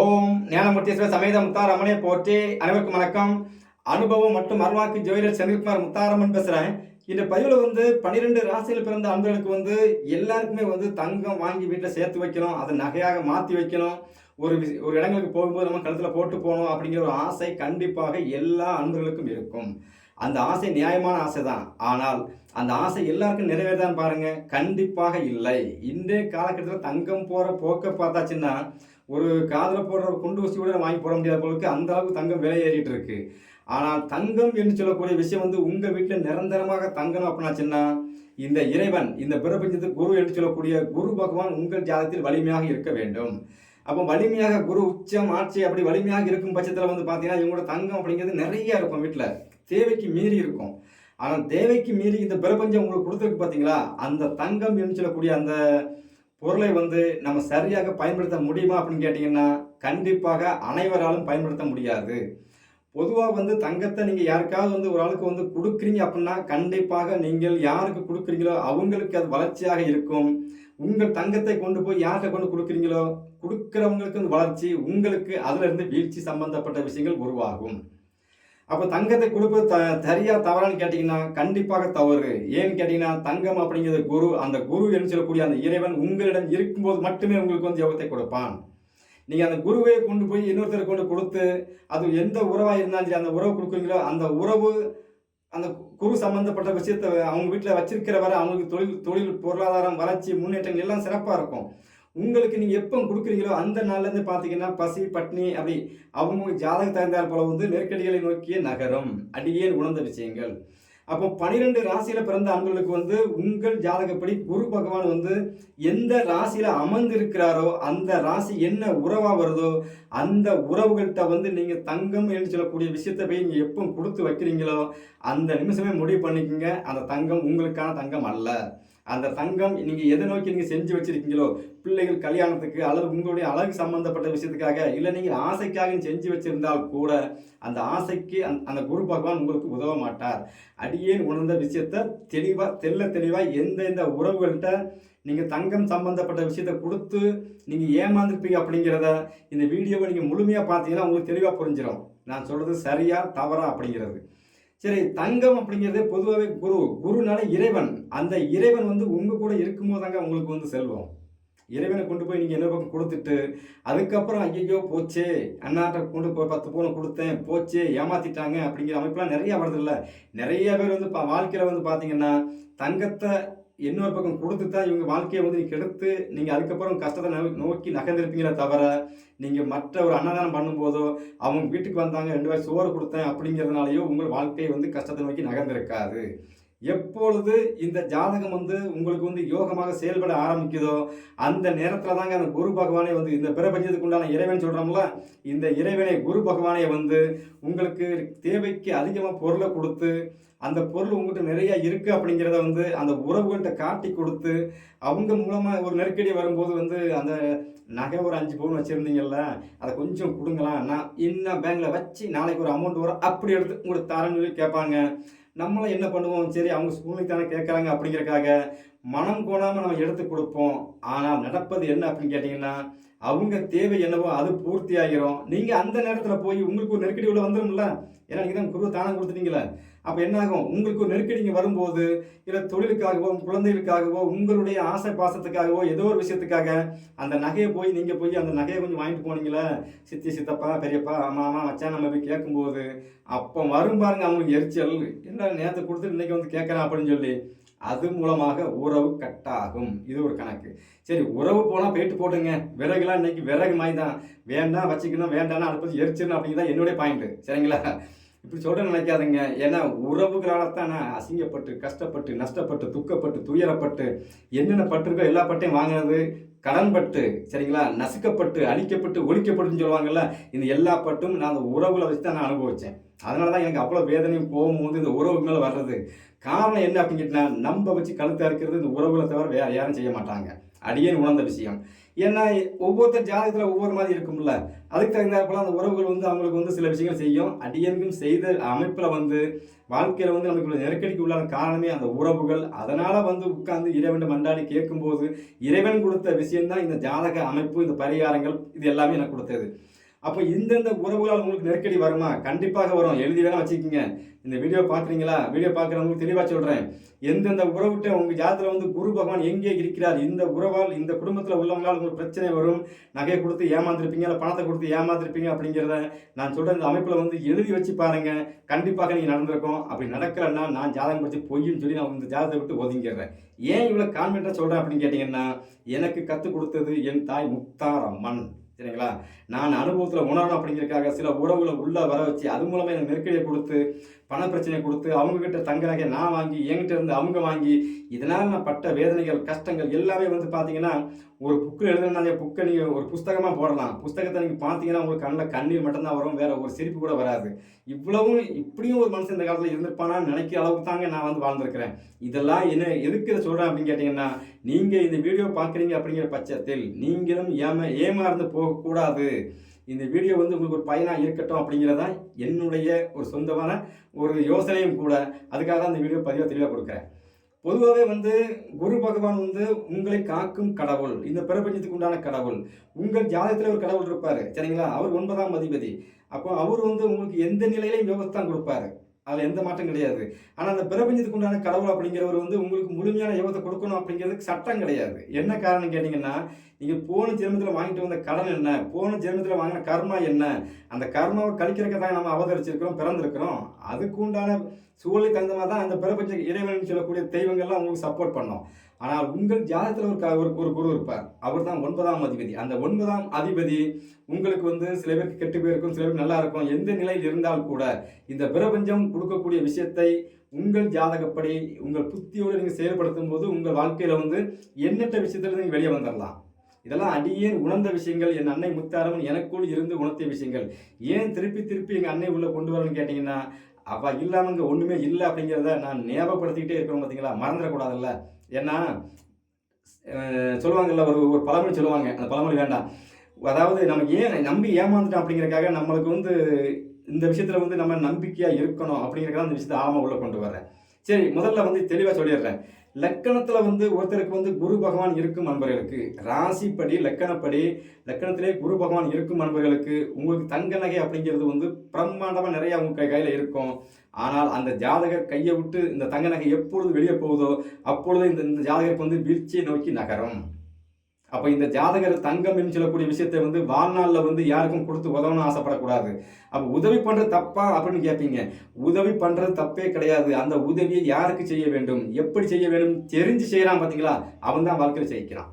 ஓம் ஞானமூர்த்தீஸ்வர சமேத முத்தாரம்மனே போற்றி அனைவருக்கும் வணக்கம். அனுபவம் மற்றும் அருள்வாக்கு ஜோதிடர் செந்தில்குமார் முத்தாரம்மன் பேசுகிறேன் இந்த பதிவில் வந்து பன்னிரெண்டு ராசியில் பிறந்த அன்பர்களுக்கு வந்து எல்லாருக்குமே வந்து தங்கம் வாங்கி வீட்டில் சேர்த்து வைக்கணும் அதை நகையாக மாற்றி வைக்கணும். ஒரு ஒரு இடங்களுக்கு போகும்போது நம்ம கழுத்தில் போட்டு போகணும் அப்படிங்கிற ஒரு ஆசை கண்டிப்பாக எல்லா அன்பர்களுக்கும் இருக்கும். அந்த ஆசை நியாயமான ஆசை தான் ஆனால் அந்த ஆசை எல்லாருக்கும் நிறைவேறதான் பாருங்கள் கண்டிப்பாக இல்லை. இன்றைய காலகட்டத்தில் தங்கம் போகிற போக்க பார்த்தாச்சுன்னா ஒரு காதில் போடுற குண்டு ஊசி கூட வாங்கி போட முடியாத பொருளுக்கு அந்த அளவுக்கு தங்கம் விலை ஏறிட்டு இருக்கு. ஆனால் தங்கம் என்று சொல்லக்கூடிய விஷயம் வந்து உங்க வீட்டில் நிரந்தரமாக தங்கணும் சின்ன இந்த இறைவன் இந்த பிரபஞ்சத்து குரு என்று சொல்லக்கூடிய குரு பகவான் உங்கள் ஜாதத்தில் வலிமையாக இருக்க வேண்டும். அப்போ வலிமையாக குரு உச்சம் ஆட்சி அப்படி வலிமையாக இருக்கும் பட்சத்தில் வந்து பார்த்தீங்கன்னா இவங்களோட தங்கம் அப்படிங்கிறது நிறைய இருக்கும் வீட்டில். தேவைக்கு மீறி இருக்கும். ஆனால் தேவைக்கு மீறி இந்த பிரபஞ்சம் உங்களுக்கு கொடுத்துருக்கு பார்த்தீங்களா அந்த தங்கம் என்று சொல்லக்கூடிய அந்த பொருளை வந்து நம்ம சரியாக பயன்படுத்த முடியுமா அப்படின்னு கேட்டிங்கன்னா கண்டிப்பாக அனைவராலும் பயன்படுத்த முடியாது. பொதுவாக வந்து தங்கத்தை நீங்கள் யாருக்காவது வந்து ஒரு ஆளுக்கு வந்து கொடுக்குறீங்க அப்படின்னா கண்டிப்பாக நீங்கள் யாருக்கு கொடுக்குறீங்களோ அவங்களுக்கு அது வளர்ச்சியாக இருக்கும். உங்கள் தங்கத்தை கொண்டு போய் யார்கிட்ட கொண்டு கொடுக்குறீங்களோ கொடுக்குறவங்களுக்கு வளர்ச்சி உங்களுக்கு அதிலிருந்து வீழ்ச்சி சம்பந்தப்பட்ட விஷயங்கள் உருவாகும். அப்போ தங்கத்தை கொடுப்பது த சரியா தவறான்னு கேட்டிங்கன்னா கண்டிப்பாக தவறு. ஏன்னு கேட்டிங்கன்னா தங்கம் அப்படிங்கிறது குரு அந்த குரு என்று சொல்லக்கூடிய அந்த இறைவன் உங்களிடம் இருக்கும்போது மட்டுமே உங்களுக்கு வந்து யோகத்தை கொடுப்பான். நீங்கள் அந்த குருவை கொண்டு போய் இன்னொருத்தர் கொண்டு கொடுத்து அது எந்த உறவாக இருந்தாலும் சரி அந்த உறவு கொடுக்குறீங்களோ அந்த உறவு அந்த குரு சம்மந்தப்பட்ட விஷயத்தை அவங்க வீட்டில் வச்சிருக்கிற வரை அவங்களுக்கு தொழில் தொழில் பொருளாதாரம் வளர்ச்சி முன்னேற்றங்கள் எல்லாம் சிறப்பாக இருக்கும். உங்களுக்கு நீங்கள் எப்போ கொடுக்குறீங்களோ அந்த நாள்லேருந்து பார்த்தீங்கன்னா பசி பட்னி அப்படி அவங்க ஜாதக தகுந்தால் போல வந்து நெருக்கடிகளை நோக்கிய நகரம். அடியேன் உணர்ந்த விஷயங்கள். அப்போ பனிரெண்டு ராசியில் பிறந்த ஆண்களுக்கு வந்து உங்கள் ஜாதகப்படி குரு பகவான் வந்து எந்த ராசியில் அமர்ந்திருக்கிறாரோ அந்த ராசி என்ன உறவாக வருதோ அந்த உறவுகள்கிட்ட வந்து நீங்கள் தங்கம் என்று சொல்லக்கூடிய விஷயத்தை போய் நீங்கள் எப்போ கொடுத்து வைக்கிறீங்களோ அந்த நிமிஷமே முடிவு பண்ணிக்கோங்க. அந்த தங்கம் உங்களுக்கான தங்கம் அல்ல. அந்த தங்கம் நீங்கள் எதை நோக்கி நீங்கள் செஞ்சு வச்சுருக்கீங்களோ பிள்ளைகள் கல்யாணத்துக்கு அல்லது உங்களுடைய அழகு சம்பந்தப்பட்ட விஷயத்துக்காக இல்லை நீங்கள் ஆசைக்காக செஞ்சு வச்சுருந்தால் கூட அந்த ஆசைக்கு அந்த- அந்த குரு பகவான் உங்களுக்கு உதவ மாட்டார். அடியேன் உணர்ந்த விஷயத்த தெளிவாக தெல்ல தெளிவாக எந்தெந்த உறவுகள்கிட்ட நீங்கள் தங்கம் சம்பந்தப்பட்ட விஷயத்த கொடுத்து நீங்கள் ஏமாந்துருப்பீங்க அப்படிங்கிறத இந்த வீடியோவை நீங்கள் முழுமையாக பார்த்தீங்கன்னா உங்களுக்கு தெளிவாக புரிஞ்சிடும் நான் சொல்கிறது சரியா தவறா அப்படிங்கிறது. சரி தங்கம் அப்படிங்கிறதே பொதுவாகவே குரு குருனால இறைவன். அந்த இறைவன் வந்து உங்கள் கூட இருக்கும்போது தாங்க உங்களுக்கு வந்து செல்வம். இறைவனை கொண்டு போய் நீங்கள் என்ன பக்கம் கொடுத்துட்டு அதுக்கப்புறம் ஐயோ போச்சே அண்ணாட்ட கொண்டு போய் பத்து பவுனை கொடுத்தேன் போச்சே ஏமாத்திட்டாங்க அப்படிங்கிற அமைப்பெலாம் நிறையா வருது இல்லை நிறைய பேர் வந்து பா- வாழ்க்கையில் வந்து பார்த்தீங்கன்னா தங்கத்தை இன்னொரு பக்கம் கொடுத்து தான் இவங்க வாழ்க்கையை வந்து நீங்கள் கெடுத்து நீங்கள் அதுக்கப்புறம் கஷ்டத்தை நோக்கி நகர்ந்திருப்பீங்களே தவிர நீங்கள் மற்ற ஒரு அன்னதானம் பண்ணும்போதோ அவங்க வீட்டுக்கு வந்தாங்க ரெண்டு பேர் சோறு கொடுத்தேன் அப்படிங்கிறதுனாலையோ உங்கள் வாழ்க்கையை வந்து கஷ்டத்தை நோக்கி நகர்ந்திருக்காது. எப்பொழுது இந்த ஜாதகம் வந்து உங்களுக்கு வந்து யோகமாக செயல்பட ஆரம்பிக்குதோ அந்த நேரத்தில் தாங்க அந்த குரு பகவானே வந்து இந்த பிரபஞ்சத்துக்கு உண்டான இறைவன் சொல்கிறோம்ல இந்த இறைவனை குரு பகவானே வந்து உங்களுக்கு தேவைக்கு அதிகமாக பொருளை கொடுத்து அந்த பொருள் உங்கள்கிட்ட நிறையா இருக்குது அப்படிங்கிறத வந்து அந்த உறவுகள்கிட்ட காட்டி கொடுத்து அவங்க மூலமாக ஒரு நெருக்கடி வரும்போது வந்து அந்த நகை ஒரு அஞ்சு பவுன் வச்சுருந்தீங்கல்ல அதை கொஞ்சம் கொடுங்களேன் நான் இன்னும் பேங்க்கில் வச்சு நாளைக்கு ஒரு அமௌண்ட் வரும் அப்படி எடுத்து உங்களுக்கு தரேன்னு சொல்லி கேட்பாங்க. நம்மளும் என்ன பண்ணுவோம்? சரி அவங்க ஸ்கூலுக்கு தானே கேட்குறாங்க அப்படிங்கிறக்காக மனம் கோணாமல் நம்ம எடுத்து கொடுப்போம். ஆனால் நடப்பது என்ன அப்படின்னு கேட்டிங்கன்னா அவங்க தேவை என்னவோ அது பூர்த்தி ஆகிரும் நீங்கள் அந்த நேரத்தில் போய் உங்களுக்கு ஒரு நெருக்கடி உள்ள வந்துடும்ல ஏன்னா நீங்கள் தான் குருவை தானம் கொடுத்துட்டீங்களே அப்போ என்னாகும்? உங்களுக்கு நெருக்கடிங்க வரும்போது இல்லை தொழிலுக்காகவோ குழந்தைகளுக்காகவோ உங்களுடைய ஆசை பாசத்துக்காகவோ ஏதோ ஒரு விஷயத்துக்காக அந்த நகையை போய் நீங்கள் போய் அந்த நகையை கொஞ்சம் வாங்கிட்டு போனீங்களே சித்தி சித்தப்பா பெரியப்பா மாமா மச்சான் நம்ம போய் கேட்கும்போது அப்போ வரும் பாருங்க அவங்களுக்கு எரிச்சல். என்ன நேரத்தை கொடுத்துட்டு இன்றைக்கி வந்து கேட்குறேன் அப்படின்னு சொல்லி அது மூலமாக உறவு கட்டாகும் இது ஒரு கணக்கு. சரி உறவு போனால் போயிட்டு போட்டுங்க. விறகுலாம் இன்னைக்கு விறகு மாதிரி தான் வேண்டாம் வச்சுக்கணும் வேண்டாம்னா அடுப்பது எரிச்சிடணும் அப்படிங்கிறது என்னுடைய பாயிண்ட்டு சரிங்களா? இப்படி சொல்ல நினைக்காதுங்க. ஏன்னா உறவுகளால் தான் நான் அசிங்கப்பட்டு கஷ்டப்பட்டு நஷ்டப்பட்டு துக்கப்பட்டு துயரப்பட்டு என்னென்ன பட்டிருக்கோ எல்லா பட்டையும் வாங்கினது கடன்பட்டு சரிங்களா? நசுக்கப்பட்டு அழிக்கப்பட்டு ஒழிக்கப்பட்டுன்னு சொல்லுவாங்கல்ல இந்த எல்லா பட்டும் நான் அந்த உறவுகளை வச்சு தான் நான் அனுபவித்தேன் அதனால தான் எனக்கு அவ்வளோ வேதனையும் கோபமும் வந்து இந்த உறவு மேலே வர்றது. காரணம் என்ன அப்படின்னு கேட்டால் நம்ம வச்சு கழுத்தை அறுக்கிறது இந்த உறவுகளை தவிர வேறு யாரும் செய்ய மாட்டாங்க. அடியே உணர்ந்த விஷயம். ஏன்னா ஒவ்வொருத்தர் ஜாதகத்தில் ஒவ்வொரு மாதிரி இருக்கும்ல. அதுக்கு தகுந்தாற்போல அந்த உறவுகள் வந்து அவங்களுக்கு வந்து சில விஷயங்கள் செய்யும். அடியனுக்கும் செய்த அமைப்பில் வந்து வாழ்க்கையில் வந்து நமக்கு நெருக்கடிக்கு உள்ளான காரணமே அந்த உறவுகள். அதனால் வந்து உட்கார்ந்து இறைவன் மண்டாடி கேட்கும்போது இறைவன் கொடுத்த விஷயம்தான் இந்த ஜாதக அமைப்பு இந்த பரிகாரங்கள் இது எல்லாமே எனக்கு கொடுத்தது. அப்போ இந்தந்த உறவுகளால் உங்களுக்கு நெருக்கடி வருமா? கண்டிப்பாக வரும். எழுதி வேணால் வச்சுக்கோங்க. இந்த வீடியோ பார்க்குறீங்களா? வீடியோ பார்க்குறவங்களுக்கு தெளிவாக சொல்கிறேன் எந்தெந்த உறவுகிட்ட உங்கள் ஜாதத்தில் வந்து குரு பகவான் எங்கே இருக்கிறார்? இந்த உறவால் இந்த குடும்பத்தில் உள்ளவங்களால் உங்களுக்கு பிரச்சனை வரும். நகையை கொடுத்து ஏமாந்துருப்பீங்க இல்லை பணத்தை கொடுத்து ஏமாந்துருப்பீங்க அப்படிங்கிறத நான் சொல்கிற இந்த அமைப்பில் வந்து எழுதி வச்சு பாருங்கள் கண்டிப்பாக நீங்கள் நடந்திருக்கோம். அப்படி நடக்கலைன்னா நான் ஜாதகம் படித்து பொய்யும் சொல்லி நான் இந்த ஜாதகத்தை விட்டு ஒதுங்கிடுறேன். ஏன் இவ்வளோ கான்ஃபிடென்ட்டாக சொல்கிறேன் அப்படின்னு கேட்டிங்கன்னா எனக்கு கற்றுக் கொடுத்தது என் தாய் முக்தார் அம்மன் சரிங்களா? நான் அனுபவத்தில் உணரணும் அப்படிங்கிறதுக்காக சில உறவுகளை உள்ளே வர வச்சு அது மூலமாக எனக்கு நெருக்கடியை கொடுத்து பண பிரச்சனையை கொடுத்து அவங்கக்கிட்ட தங்க நகை நான் வாங்கி என்கிட்ட இருந்து அவங்க வாங்கி இதனால் நான் பட்ட வேதனைகள் கஷ்டங்கள் எல்லாமே வந்து பார்த்தீங்கன்னா ஒரு புக்கு எழுதுனாலே புக்கை நீங்கள் ஒரு புஸ்தகமாக போடலாம். புஸ்தகத்தை நீங்கள் பார்த்தீங்கன்னா உங்களுக்கு கண்ணில் கண்ணீர் மட்டும்தான் வரும் வேறு ஒரு சிரிப்பு கூட வராது. இவ்வளவும் இப்படியும் ஒரு மனுஷன் இந்த காலத்தில் இருந்திருப்பானான்னு நினைக்கிற அளவுக்கு தாங்க நான் வந்து வாழ்ந்திருக்கிறேன். இதெல்லாம் என்ன எதுக்கு இதை சொல்கிறேன் அப்படின்னு கேட்டிங்கன்னா நீங்கள் இந்த வீடியோ பார்க்குறீங்க அப்படிங்கிற பட்சத்தில் நீங்களும் ஏமா ஏமாறந்து போகக்கூடாது. இந்த வீடியோ வந்து உங்களுக்கு ஒரு பயனாக இருக்கட்டும் அப்படிங்கிறதா என்னுடைய ஒரு சொந்தமான ஒரு யோசனையும் கூட அதுக்காக தான் இந்த வீடியோ பதிவாக தெளிவாக கொடுக்குறேன். பொதுவாகவே வந்து குரு பகவான் வந்து உங்களை காக்கும் கடவுள் இந்த பிரபஞ்சத்துக்கு உண்டான கடவுள். உங்கள் ஜாதகத்தில் ஒரு கடவுள் இருப்பார் சரிங்களா? அவர் ஒன்பதாம் அதிபதி. அப்போ அவர் வந்து உங்களுக்கு எந்த நிலையிலையும் யோகத்தான் கொடுப்பாரு. அதில் எந்த மாற்றம் கிடையாது. ஆனால் அந்த பிரபஞ்சத்துக்கு உண்டான கடவுள் அப்படிங்கிறவர் வந்து உங்களுக்கு முழுமையான யோகத்தை கொடுக்கணும் அப்படிங்கிறதுக்கு சட்டம் கிடையாது. என்ன காரணம் கேட்டிங்கன்னா நீங்கள் போன ஜென்மத்தில் வாங்கிட்டு வந்த கடன் என்ன? போன ஜென்மத்தில் வாங்கின கர்மா என்ன? அந்த கர்மாவை கழிக்கிறக்க தான் நம்ம அவதரிச்சிருக்கிறோம் பிறந்திருக்கிறோம். அதுக்கு உண்டான சூழலை தகுந்த மாதிரி தான் அந்த பிரபஞ்ச இறைவன் சொல்லக்கூடிய தெய்வங்கள்லாம் உங்களுக்கு சப்போர்ட் பண்ணோம். ஆனால் உங்கள் ஜாதகத்தில் ஒரு க- ஒரு குரு இருப்பார். அவர் தான் ஒன்பதாம் அதிபதி. அந்த ஒன்பதாம் அதிபதி உங்களுக்கு வந்து சில பேருக்கு கெட்டு போயிருக்கும் சில பேருக்கு நல்லா இருக்கும். எந்த நிலையில் இருந்தால் கூட இந்த பிரபஞ்சம் கொடுக்கக்கூடிய விஷயத்தை உங்கள் ஜாதகப்படி உங்கள் புத்தியோடு நீங்கள் செயல்படுத்தும் போது உங்கள் வாழ்க்கையில் வந்து எண்ணற்ற விஷயத்தில் நீங்கள் வெளியே வந்துடலாம் இதெல்லாம் அடியேன் உணர்ந்த விஷயங்கள். என் அன்னை முத்தாரவன் எனக்குள் இருந்து உணர்த்திய விஷயங்கள். ஏன் திருப்பி திருப்பி எங்கள் அன்னை உள்ளே கொண்டு வரணும்னு கேட்டிங்கன்னா அவள் இல்லாமல் இங்கே ஒன்றுமே இல்லை அப்படிங்கிறத நான் ஞாபகப்படுத்திக்கிட்டே இருக்கிறோம் பார்த்தீங்களா மறந்துடக்கூடாதுல்ல. ஏன்னா சொல்லுவாங்கல்ல ஒரு ஒரு பழமொழி சொல்லுவாங்க. அந்த பழமொழி வேண்டாம். அதாவது நம்ம ஏன் நம்பி ஏமாந்துட்டோம் அப்படிங்கிறக்காக நம்மளுக்கு வந்து இந்த விஷயத்தில் வந்து நம்ம நம்பிக்கையாக இருக்கணும் அப்படிங்கிறக்காக அந்த விஷயத்தை ஆழமாக உள்ளே கொண்டு வரேன் சரி முதல்ல வந்து தெளிவாக சொல்லிடுறேன். லக்கணத்தில் வந்து ஒருத்தருக்கு வந்து குரு பகவான் இருக்கும் நண்பர்களுக்கு ராசிப்படி லக்கணப்படி லக்கணத்திலே குரு பகவான் இருக்கும் நண்பர்களுக்கு உங்களுக்கு தங்க நகை அப்படிங்கிறது வந்து பிரம்மாண்டமாக நிறையா உங்க கை கையில் இருக்கும். ஆனால் அந்த ஜாதகர் கையை விட்டு இந்த தங்க நகை எப்பொழுது வெளியே போகுதோ அப்பொழுது இந்த இந்த ஜாதகருக்கு வந்து வீழ்ச்சியை நோக்கி நகரும். அப்போ இந்த ஜாதகர் தங்கம் என்று சொல்லக்கூடிய விஷயத்தை வந்து வாழ்நாளில் வந்து யாருக்கும் கொடுத்து உதவணும்னு ஆசைப்படக்கூடாது. அப்போ உதவி பண்ணுறது தப்பா அப்படின்னு கேட்பீங்க உதவி பண்ணுறது தப்பே கிடையாது. அந்த உதவியை யாருக்கு செய்ய வேண்டும்? எப்படி செய்ய வேண்டும்? தெரிஞ்சு செய்கிறான் பார்த்தீங்களா அவன் தான் வாழ்க்கையில் ஜெயிக்கிறான்.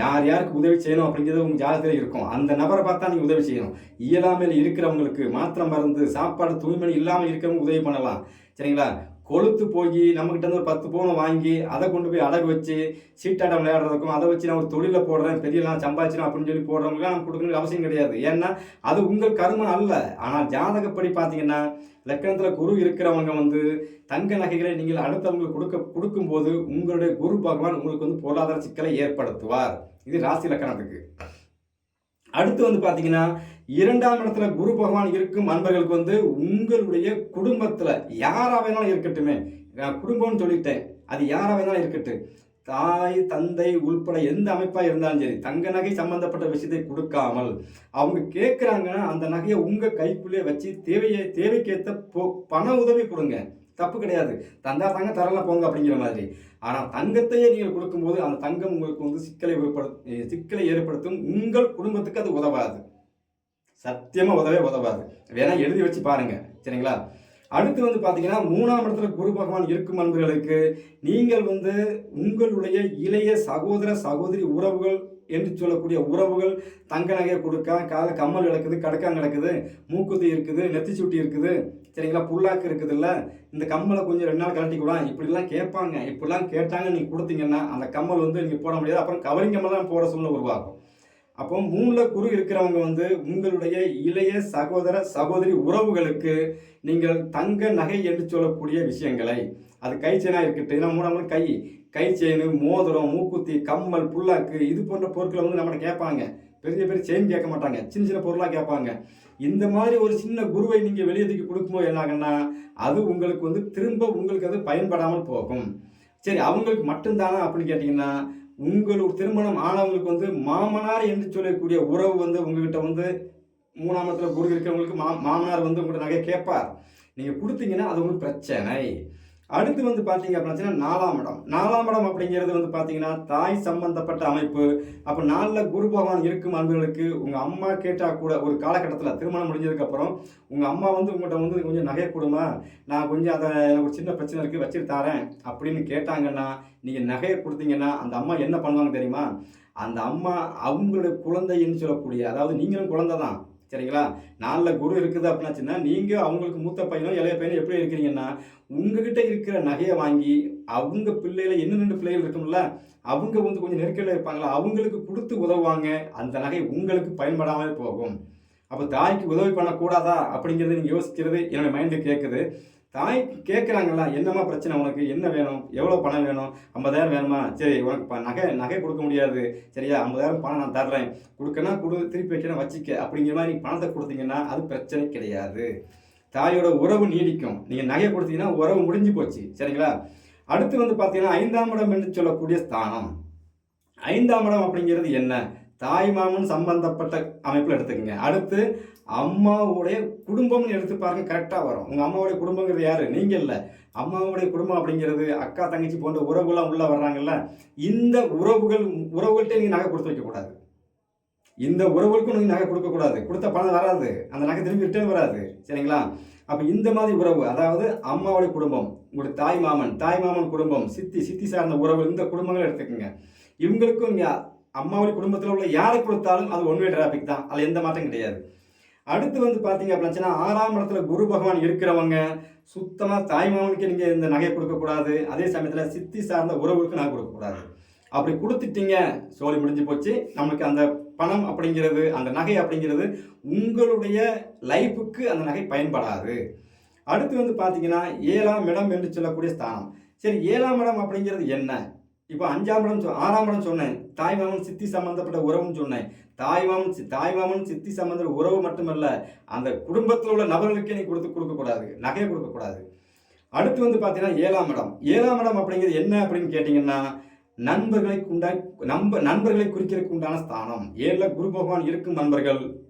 யார் யாருக்கு உதவி செய்யணும் அப்படிங்கிறது உங்கள் ஜாதகத்தில் இருக்கும். அந்த நபரை பார்த்தா நீங்கள் உதவி செய்யணும். இயலாமையில் இருக்கிறவங்களுக்கு மாத்திரை மருந்து சாப்பாடு துணிமணி இல்லாமல் இருக்கிறவங்க உதவி பண்ணலாம். சரிங்களா? கொளுத்து போய் நம்மக்கிட்ட இருந்து ஒரு பத்து பவுனை வாங்கி அதை கொண்டு போய் அடகு வச்சு சீட்டாட்டம் விளையாடுறதுக்கும் அதை வச்சு நான் ஒரு தொழிலில் போடுறேன் பெரியலாம் சம்பாதிச்சிடும் அப்படின்னு சொல்லி போடுறவங்களாம் நம்ம கொடுக்கணுங்கிற அவசியம் கிடையாது. ஏன்னா அது உங்கள் கர்மம் அல்ல. ஆனால் ஜாதகப்படி பார்த்தீங்கன்னா லக்கணத்தில் குரு இருக்கிறவங்க வந்து தங்க நகைகளை நீங்கள் அடுத்தவங்களுக்கு கொடுக்க கொடுக்கும்போது உங்களுடைய குரு பகவான் உங்களுக்கு வந்து பொருளாதார சிக்கலை ஏற்படுத்துவார். இது ராசி லக்கணத்துக்கு. அடுத்து வந்து பார்த்தீங்கன்னா இரண்டாம் இடத்துல குரு பகவான் இருக்கும் அன்பர்களுக்கு வந்து உங்களுடைய குடும்பத்தில் யாராக வேணாலும் இருக்கட்டுமே. நான் குடும்பம்னு சொல்லிட்டேன். அது யாராக வேணாலும் இருக்கட்டும். தாய் தந்தை உள்பட எந்த அமைப்பாக இருந்தாலும் சரி தங்க நகை சம்பந்தப்பட்ட விஷயத்தை கொடுக்காமல் அவங்க கேட்குறாங்கன்னா அந்த நகையை உங்கள் கைக்குள்ளே வச்சு தேவையை தேவைக்கேற்ற போ பண உதவி கொடுங்க. தப்பு கிடையாது. தந்தா தாங்க தரலாம் போங்க அப்படிங்கிற மாதிரி. ஆனால் தங்கத்தையே நீங்கள் கொடுக்கும்போது அந்த தங்கம் உங்களுக்கு வந்து சிக்கலை ஏற்படுத்தும் சிக்கலை ஏற்படுத்தும். உங்கள் குடும்பத்துக்கு அது உதவாது. சத்தியமாக உதவே உதவாது. வேணால் எழுதி வச்சு பாருங்கள் சரிங்களா? அடுத்து வந்து பார்த்தீங்கன்னா மூணாம் இடத்துல குரு பகவான் இருக்கும் நண்பர்களுக்கு நீங்கள் வந்து உங்களுடைய இளைய சகோதர சகோதரி உறவுகள் என்று சொல்லக்கூடிய உறவுகள் தங்க நகையை கொடுக்க கால கம்மல் கிடக்குது கடக்காங்க கிடக்குது மூக்குத்தி இருக்குது நெத்தி சுட்டி இருக்குது சரிங்களா? புல்லாக்கு இருக்குது இல்லை இந்த கம்மலை கொஞ்சம் ரெண்டு நாள் கலட்டி கூட இப்படிலாம் கேட்பாங்க. இப்படிலாம் கேட்டாங்க நீங்கள் கொடுத்தீங்கன்னா அந்த கம்மல் வந்து நீங்கள் போட முடியாது. அப்புறம் கவரிங் கம்மல் தான் போட சூழ்நிலை உருவாகும். அப்போ மூணுல குரு இருக்கிறவங்க வந்து உங்களுடைய இளைய சகோதர சகோதரி உறவுகளுக்கு நீங்கள் தங்க நகை என்று சொல்லக்கூடிய விஷயங்களை அது கை செயினாக இருக்கட்டும் ஏன்னா மூணாவது கை கை செயின் மோதிரம் மூக்குத்தி கம்மல் புல்லாக்கு இது போன்ற பொருட்களை வந்து நம்மகிட்ட கேட்பாங்க. பெரிய பெரிய செயின் கேட்க மாட்டாங்க. சின்ன சின்ன பொருளாக கேட்பாங்க. இந்த மாதிரி ஒரு சின்ன குருவை நீங்கள் வெளியே தூக்கி கொடுக்கும்போது என்னாகன்னா அது உங்களுக்கு வந்து திரும்ப உங்களுக்கு அது பயன்படாமல் போகும். சரி அவங்களுக்கு மட்டும்தானா அப்படின்னு கேட்டிங்கன்னா உங்களுக்கு திருமணம் ஆனவங்களுக்கு வந்து மாமனார் என்று சொல்லக்கூடிய உறவு வந்து உங்ககிட்ட வந்து மூணாம் இடத்துல குரு இருக்கிறவங்களுக்கு மா மாமனார் வந்து உங்கள்கிட்ட நகை கேட்பார். நீங்கள் கொடுத்தீங்கன்னா அது உங்களுக்கு பிரச்சனை. அடுத்து வந்து பார்த்தீங்க அப்படின்னா நாலாம் இடம். நாலாம் இடம் அப்படிங்கிறது வந்து பார்த்தீங்கன்னா தாய் சம்பந்தப்பட்ட அமைப்பு. அப்போ நாளில் குரு பகவான் இருக்கும் அன்பர்களுக்கு உங்கள் அம்மா கேட்டால் கூட ஒரு காலகட்டத்தில் திருமணம் முடிஞ்சதுக்கப்புறம் உங்கள் அம்மா வந்து உங்கள்கிட்ட வந்து கொஞ்சம் நகை கொடுமா? நான் கொஞ்சம் அதை எனக்கு ஒரு சின்ன பிரச்சனை இருக்குது வச்சுட்டு தரேன் அப்படின்னு கேட்டாங்கன்னா நீங்கள் நகையை கொடுத்தீங்கன்னா அந்த அம்மா என்ன பண்ணுவாங்க தெரியுமா? அந்த அம்மா அவங்களுடைய குழந்தைன்னு சொல்லக்கூடிய அதாவது நீங்களும் குழந்தை தான் சரிங்களா? நாளில் குரு இருக்குது அப்படின்னாச்சுன்னா நீங்கள் அவங்களுக்கு மூத்த பையனோ இளைய பையனோ எப்படி இருக்கிறீங்கன்னா உங்ககிட்ட இருக்கிற நகையை வாங்கி அவங்க பிள்ளையில இன்னும் ரெண்டு பிள்ளைகள் இருக்கும்ல அவங்க வந்து கொஞ்சம் நெருக்கடியில் இருப்பாங்களா அவங்களுக்கு கொடுத்து உதவுவாங்க அந்த நகை உங்களுக்கு பயன்படாமல் போகும். அப்போ தாய்க்கு உதவி பண்ணக்கூடாதா அப்படிங்கிறது நீங்கள் யோசிக்கிறது என்னோடய மைண்டு கேட்குது தாய் கேட்குறாங்களா என்னம்மா பிரச்சனை உனக்கு? என்ன வேணும்? எவ்வளோ பணம் வேணும்? ஐம்பதாயிரம் வேணுமா? சரி உனக்கு ப நகை நகை கொடுக்க முடியாது. சரியா? ஐம்பதாயிரம் பணம் நான் தர்றேன். கொடுக்கனா கொடு திருப்பி வைக்கணும் வச்சுக்க. அப்படிங்கிற மாதிரி நீங்கள் பணத்தை கொடுத்தீங்கன்னா அது பிரச்சனை கிடையாது. தாயோட உறவு நீடிக்கும். நீங்கள் நகை கொடுத்தீங்கன்னா உறவு முடிஞ்சு போச்சு. சரிங்களா? அடுத்து வந்து பார்த்தீங்கன்னா ஐந்தாம் இடம் என்று சொல்லக்கூடிய ஸ்தானம். ஐந்தாம் இடம் அப்படிங்கிறது என்ன? தாய் மாமன் சம்பந்தப்பட்ட அமைப்பில் எடுத்துக்கோங்க. அடுத்து அம்மாவுடைய குடும்பம்னு எடுத்து பாருங்க கரெக்டாக வரும். உங்கள் அம்மாவுடைய குடும்பங்கிறது யார்? நீங்கள் இல்லை. அம்மாவுடைய குடும்பம் அப்படிங்கிறது அக்கா தங்கச்சி போன்ற உறவுகள்லாம் உள்ளே வர்றாங்கல்ல இந்த உறவுகள் உறவுகள்கிட்ட நீங்கள் நகை கொடுத்து வைக்கக்கூடாது இந்த உறவுகளுக்கும் நீங்கள் நகை கொடுக்கக்கூடாது கொடுத்த பணம் வராது. அந்த நகை திரும்பி ரிட்டர்ன் வராது. சரிங்களா? அப்போ இந்த மாதிரி உறவு அதாவது அம்மாவுடைய குடும்பம் உங்களுடைய தாய் மாமன் தாய் மாமன் குடும்பம் சித்தி சித்தி சார்ந்த உறவு இந்த குடும்பங்களை எடுத்துக்கோங்க. இவங்களுக்கும் நீங்கள் அம்மாவுடைய குடும்பத்தில் உள்ள யாரை கொடுத்தாலும் அது ஒன் வே டிராபிக் தான். அதில் எந்த மாற்றம் கிடையாது. அடுத்து வந்து பார்த்தீங்க அப்படின்னா ஆறாம் இடத்துல குரு பகவான் இருக்கிறவங்க சுத்தமாக தாய்மாமனுக்கு நீங்கள் இந்த நகையை கொடுக்கக்கூடாது அதே சமயத்தில் சித்தி சார்ந்த உறவுக்கு நான் கொடுக்கக்கூடாது அப்படி கொடுத்துட்டீங்க சோழி முடிஞ்சு போச்சு. நம்மளுக்கு அந்த பணம் அப்படிங்கிறது அந்த நகை அப்படிங்கிறது உங்களுடைய லைஃபுக்கு அந்த நகை பயன்படாது. அடுத்து வந்து பார்த்தீங்கன்னா ஏழாம் இடம் என்று சொல்லக்கூடிய ஸ்தானம். சரி ஏழாம் இடம் அப்படிங்கிறது என்ன? இப்போ அஞ்சாம் இடம் சொ ஆறாம் இடம் சொன்னேன். தாய் மாமன் சித்தி சம்பந்தப்பட்ட உறவுன்னு சொன்னேன். தாய் மாமன் சி- தாய் மாமன் சித்தி சம்பந்த உறவு மட்டுமல்ல அந்த குடும்பத்தில் உள்ள நபர்களுக்கே நீ கொடுத்து கொடுக்கக்கூடாது நகையை கொடுக்கக்கூடாது அடுத்து வந்து பார்த்தீங்கன்னா ஏழாம் இடம். ஏழாம் இடம் அப்படிங்கிறது என்ன அப்படின்னு கேட்டிங்கன்னா நண்பர்களை உண்டா நம்ப நண்பர்களை குறிக்கிறதுக்கு உண்டான ஸ்தானம். ஏழில் குரு பகவான் இருக்கும் நண்பர்கள்.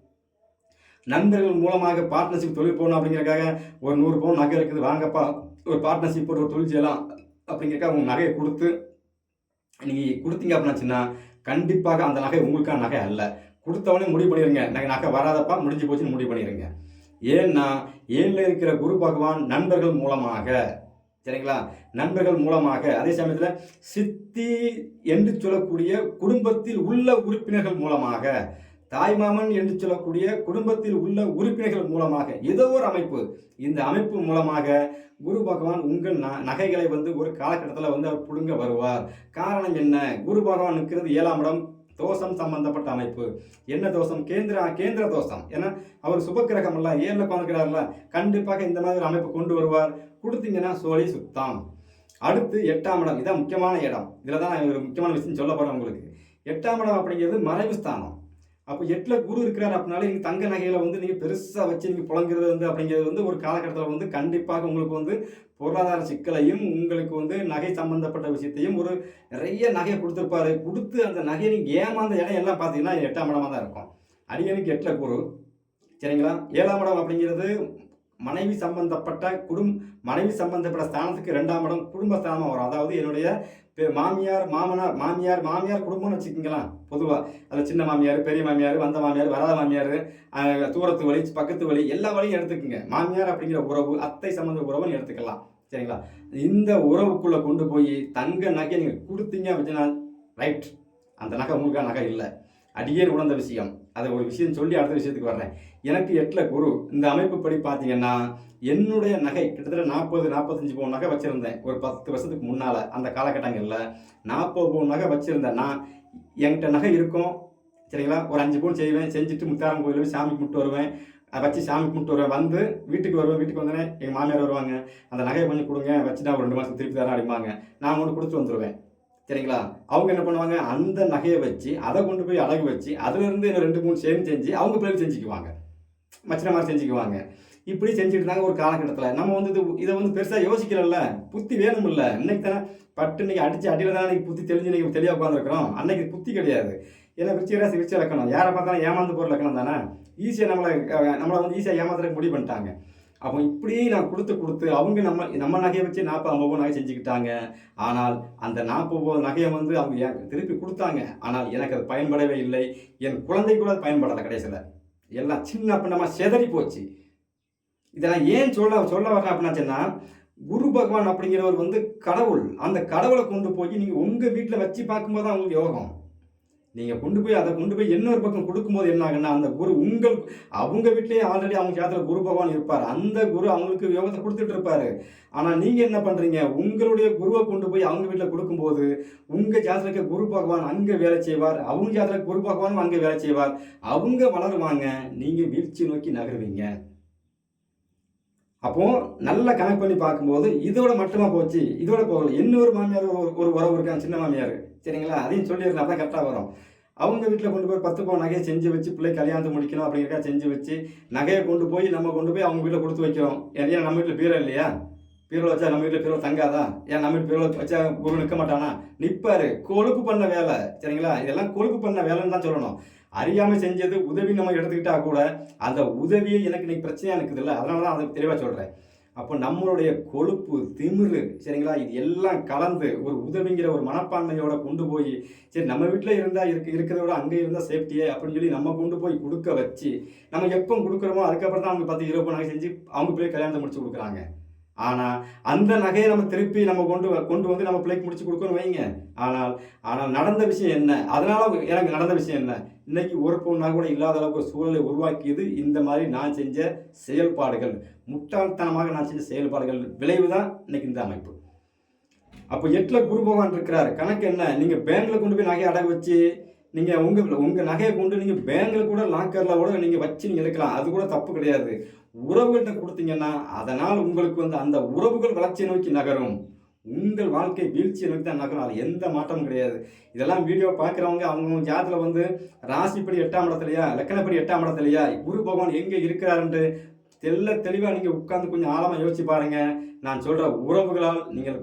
நண்பர்கள் மூலமாக பார்ட்னர்ஷிப் தொழில் போகணும் அப்படிங்கிறக்காக ஒரு நூறு பவுன் நகை இருக்குது. வாங்கப்பா ஒரு பார்ட்னர்ஷிப் போட்டு ஒரு தொழில் செய்யலாம் அப்படிங்கிறக்காக உங்கள் நகையை கொடுத்து நீங்கள் கொடுத்தீங்க அப்படின்னாச்சுன்னா கண்டிப்பாக அந்த நகை உங்களுக்கான நகை அல்ல. கொடுத்தவனே முடிவு பண்ணிடுங்க நகை வராதப்பா முடிஞ்சு போச்சுன்னு முடிவு பண்ணிடுங்க ஏன்னா ஏழில் இருக்கிற குரு பகவான் நண்பர்கள் மூலமாக சரிங்களா? நண்பர்கள் மூலமாக அதே சமயத்தில் சித்தி என்று சொல்லக்கூடிய குடும்பத்தில் உள்ள உறுப்பினர்கள் மூலமாக தாய்மாமன் என்று சொல்லக்கூடிய குடும்பத்தில் உள்ள உறுப்பினர்கள் மூலமாக ஏதோ ஒரு அமைப்பு. இந்த அமைப்பு மூலமாக குரு பகவான் உங்கள் ந- நகைகளை வந்து ஒரு காலகட்டத்தில் வந்து அவர் புழுங்க வருவார். காரணம் என்ன? குரு பகவான் நிற்கிறது ஏழாம் இடம் தோஷம் சம்பந்தப்பட்ட அமைப்பு. என்ன தோஷம்? கேந்திர கேந்திர தோஷம். ஏன்னா அவர் சுபக்கிரகம் அல்ல ஏழில் உட்காந்துக்கிறார்ல கண்டிப்பாக இந்த மாதிரி ஒரு அமைப்பு கொண்டு வருவார். கொடுத்தீங்கன்னா சோழி சுத்தம். அடுத்து எட்டாம் இடம். இதான் முக்கியமான இடம். இதில் தான் நான் ஒரு முக்கியமான விஷயம் சொல்ல போகிறேன் உங்களுக்கு. எட்டாம் இடம் அப்படிங்கிறது மறைவு ஸ்தானம். அப்போ எட்டில் குரு இருக்கிறார் அப்படின்னாலே நீங்கள் தங்க நகையில் வந்து நீங்கள் பெருசாக வச்சு நீங்கள் புழங்குறது வந்து அப்படிங்கிறது வந்து ஒரு காலகட்டத்தில் வந்து கண்டிப்பாக உங்களுக்கு வந்து பொருளாதார சிக்கலையும் உங்களுக்கு வந்து நகை சம்பந்தப்பட்ட விஷயத்தையும் ஒரு நிறைய நகையை கொடுத்துருப்பாரு. கொடுத்து அந்த நகையை நீங்கள் ஏமாந்த இடம் எல்லாம் பார்த்தீங்கன்னா எட்டாம் இடமாக தான் இருக்கும். அடியனுக்கு எட்டில் குரு. சரிங்களா? ஏழாம் இடம் அப்படிங்கிறது மனைவி சம்பந்தப்பட்ட குடும் மனைவி சம்பந்தப்பட்ட ஸ்தானத்துக்கு ரெண்டாம் இடம் குடும்ப ஸ்தானமாக வரும். அதாவது என்னுடைய மாமியார் மாமனார் மாமியார் மாமியார் குடும்பம்னு வச்சுக்கிங்களா பொதுவாக அதில் சின்ன மாமியார் பெரிய மாமியார் வந்த மாமியார் வராத மாமியார் தூரத்து வழி பக்கத்து வழி எல்லா வழியும் எடுத்துக்கோங்க. மாமியார் அப்படிங்கிற உறவு அத்தை சம்மந்த உறவுன்னு எடுத்துக்கலாம். சரிங்களா? இந்த உறவுக்குள்ளே கொண்டு போய் தங்க நகை நீங்கள் கொடுத்தீங்க அப்படின்னா ரைட் அந்த நகை உங்களுக்கான நகை இல்லை. அடியே உணர்ந்த விஷயம். அதை ஒரு விஷயம் சொல்லி அடுத்த விஷயத்துக்கு வர்றேன். எனக்கு எட்டில் குரு. இந்த அமைப்பு படி பார்த்தீங்கன்னா என்னுடைய நகை கிட்டத்தட்ட நாற்பது நாற்பத்தஞ்சு பவுன் நகை வச்சுருந்தேன். ஒரு பத்து வருஷத்துக்கு முன்னால் அந்த காலகட்டங்களில். நாற்பது பவுன் நகை வச்சுருந்தேன். நான் என்கிட்ட நகை இருக்கும். சரிங்களா? ஒரு அஞ்சு பவுன் செய்வேன். செஞ்சுட்டு முத்தாரம் கோயிலில் சாமி கும்பிட்டு வருவேன். அதை வச்சு சாமி கும்பிட்டு வருவேன். வந்து வீட்டுக்கு வருவேன். வீட்டுக்கு வந்தோடனே எங்கள் மாமியார் வருவாங்க. அந்த நகையை கொஞ்சம் கொடுங்க. வச்சு நான் ஒரு ரெண்டு மாதம் திருப்பி தரேன் அப்படிம்பாங்க. நான் ஒன்று கொடுத்து வந்துடுவேன் சரிங்களா? அவங்க என்ன பண்ணுவாங்க? அந்த நகையை வச்சு அதை கொண்டு போய் அடகு வச்சு அதுலேருந்து இன்னும் ரெண்டு மூணு சேம் செஞ்சு அவங்க பிள்ளைகள் செஞ்சுக்குவாங்க. மச்சின மாதிரி செஞ்சுக்குவாங்க. இப்படி செஞ்சுட்டு இருந்தாங்க ஒரு காலகட்டத்தில். நம்ம வந்து இது இதை வந்து பெருசாக யோசிக்கலல்ல? புத்தி வேணுமில்ல. இன்னைக்கு தானே பட்டு இன்னைக்கு அடித்து அடியில் தான் இன்னைக்கு புத்தி தெளிஞ்சு இன்னைக்கு தெளிவாக உட்காந்துருக்கிறோம் அன்னைக்கு புத்தி கிடையாது. ஏன்னா விருச்சிகராசி விருச்சி இலக்கணம் யாரை பார்த்தாலும் ஏமாந்து போகிற இலக்கணம் தானே? ஈஸியாக நம்மளை நம்மளை வந்து ஈஸியாக ஏமாத்துறதுக்கு முடிவு பண்ணிட்டாங்க. அப்போ இப்படியே நான் கொடுத்து கொடுத்து அவங்க நம்ம நம்ம நகையை வச்சு நாற்பது ஐம்பது நகை செஞ்சுக்கிட்டாங்க. ஆனால் அந்த நாற்பது நகையை வந்து அவங்க எனக்கு திருப்பி கொடுத்தாங்க? ஆனால் எனக்கு அது பயன்படவே இல்லை. என் குழந்தை கூட அது பயன்படலை கடைசியில். எல்லாம் சின்ன பின்னமாக செதறி போச்சு. இதெல்லாம் ஏன் சொல்ல சொல்ல வரேன் அப்படின்னாச்சுன்னா குரு பகவான் அப்படிங்கிறவர் வந்து கடவுள். அந்த கடவுளை கொண்டு போய் நீங்கள் உங்கள் வீட்டில் வச்சு பார்க்கும்போது தான் உங்களுக்கு யோகம். நீங்கள் கொண்டு போய் அதை கொண்டு போய் இன்னொரு பக்கம் கொடுக்கும்போது என்ன ஆகுன்னா அந்த குரு உங்கள் அவங்க வீட்லேயே ஆல்ரெடி அவங்க ஜாதத்தில் குரு பகவான் இருப்பார். அந்த குரு அவங்களுக்கு யோகத்தை கொடுத்துட்டு இருப்பாரு. ஆனால் நீங்கள் என்ன பண்ணுறீங்க உங்களுடைய குருவை கொண்டு போய் அவங்க வீட்டில் கொடுக்கும்போது உங்கள் ஜாதகத்துக்கு குரு பகவான் அங்கே வேலை செய்வார். அவங்க ஜாதகத்துக்கு குரு பகவானும் அங்கே வேலை செய்வார். அவங்க வளருவாங்க. நீங்கள் வீழ்ச்சி நோக்கி நகருவீங்க. அப்போ நல்ல கனெக்ட் பண்ணி பார்க்கும்போது இதோட மட்டுமா போச்சு? இதோட போகல. இன்னொரு மாமியார் ஒரு ஒரு உறவு இருக்காங்க சின்ன மாமியார். சரிங்களா? அதையும் சொல்லிடுறேன் அப்பதான் கரெக்டாக வரும். அவங்க வீட்டில் கொண்டு போய் பத்து பவுன் நகையை செஞ்சு வச்சு பிள்ளை கல்யாணத்தை முடிக்கணும் அப்படிங்கிறக்கா செஞ்சு வச்சு நகையை கொண்டு போய் நம்ம கொண்டு போய் அவங்க வீட்டில் கொடுத்து வைக்கிறோம். ஏன்னா நம்ம வீட்டில் பீரோ இல்லையா? பீரோவில் வச்சா நம்ம வீட்டில் பீரோ தங்காதா? ஏன் நம்ம வீட்டு பீரோவில் வச்சா குரு நிற்க மாட்டானா? நிற்பாரு கொழுப்பு பண்ண வேலை. சரிங்களா? இதெல்லாம் கொழுப்பு பண்ண வேலைன்னு தான் சொல்லணும். அறியாமல் செஞ்சது உதவி நம்ம எடுத்துக்கிட்டா கூட அந்த உதவியை எனக்கு இன்னைக்கு பிரச்சனையாக இருக்குது இல்லை அதனால தான் அதை தெளிவாக சொல்கிறேன் அப்போ நம்மளுடைய கொழுப்பு திமிரு சரிங்களா? இது எல்லாம் கலந்து ஒரு உதவிங்கிற ஒரு மனப்பான்மையோட கொண்டு போய் சரி நம்ம வீட்டில் இருந்தால் இருக்கு இருக்கிறத விட அங்கே இருந்தால் சேஃப்டியே அப்படின்னு சொல்லி நம்ம கொண்டு போய் கொடுக்க வச்சு நம்ம எப்போ கொடுக்குறோமோ அதுக்கப்புறம் தான் அவங்க பத்து இருபது நாள் செஞ்சு அவங்க போய் கல்யாணத்தை முடிச்சு கொடுக்குறாங்க. ஆனால் அந்த நகையை நம்ம திருப்பி நம்ம கொண்டு வ- கொண்டு வந்து நம்ம பிள்ளைக்கு முடிச்சு கொடுக்கணும் வைங்க. ஆனால் ஆனால் நடந்த விஷயம் என்ன? அதனால எனக்கு நடந்த விஷயம் என்ன? இன்னைக்கு ஒரு பொண்ணா கூட இல்லாத அளவுக்கு ஒரு சூழலை உருவாக்கியது இந்த மாதிரி நான் செஞ்ச செயல்பாடுகள். முட்டாள்தனமாக நான் செஞ்ச செயல்பாடுகள் விளைவு தான் இன்னைக்கு இந்த அமைப்பு. அப்போ எட்டில் குரு பகவான் இருக்கிறார். கணக்கு என்ன? நீங்கள் பேங்கில் கொண்டு போய் நகையை அடகு வச்சு நீங்கள் உங்கள் உங்கள் நகையை கொண்டு நீங்கள் பேங்கில் கூட லாக்கரில் கூட நீங்கள் வச்சு நீங்கள் எடுக்கலாம். அது கூட தப்பு கிடையாது. உறவுகள்கிட்ட கொடுத்தீங்கன்னா அதனால் உங்களுக்கு வந்து அந்த உறவுகள் வளர்ச்சியை நோக்கி நகரும். உங்கள் வாழ்க்கை வீழ்ச்சியை நோக்கி தான் நகரும். அது எந்த மாற்றமும் கிடையாது. இதெல்லாம் வீடியோ பார்க்குறவங்க அவங்க ஜாதத்தில் வந்து ராசிப்படி எட்டாம் இடத்துலையா லக்கணப்படி எட்டாம் இடத்துலையா குரு பகவான் எங்கே இருக்கிறாருன்ட்டு தெல்ல தெளிவாக நீங்கள் உட்காந்து கொஞ்சம் ஆழமாக யோசிச்சு பாருங்கள் நான் சொல்கிற உறவுகளால் நீங்கள்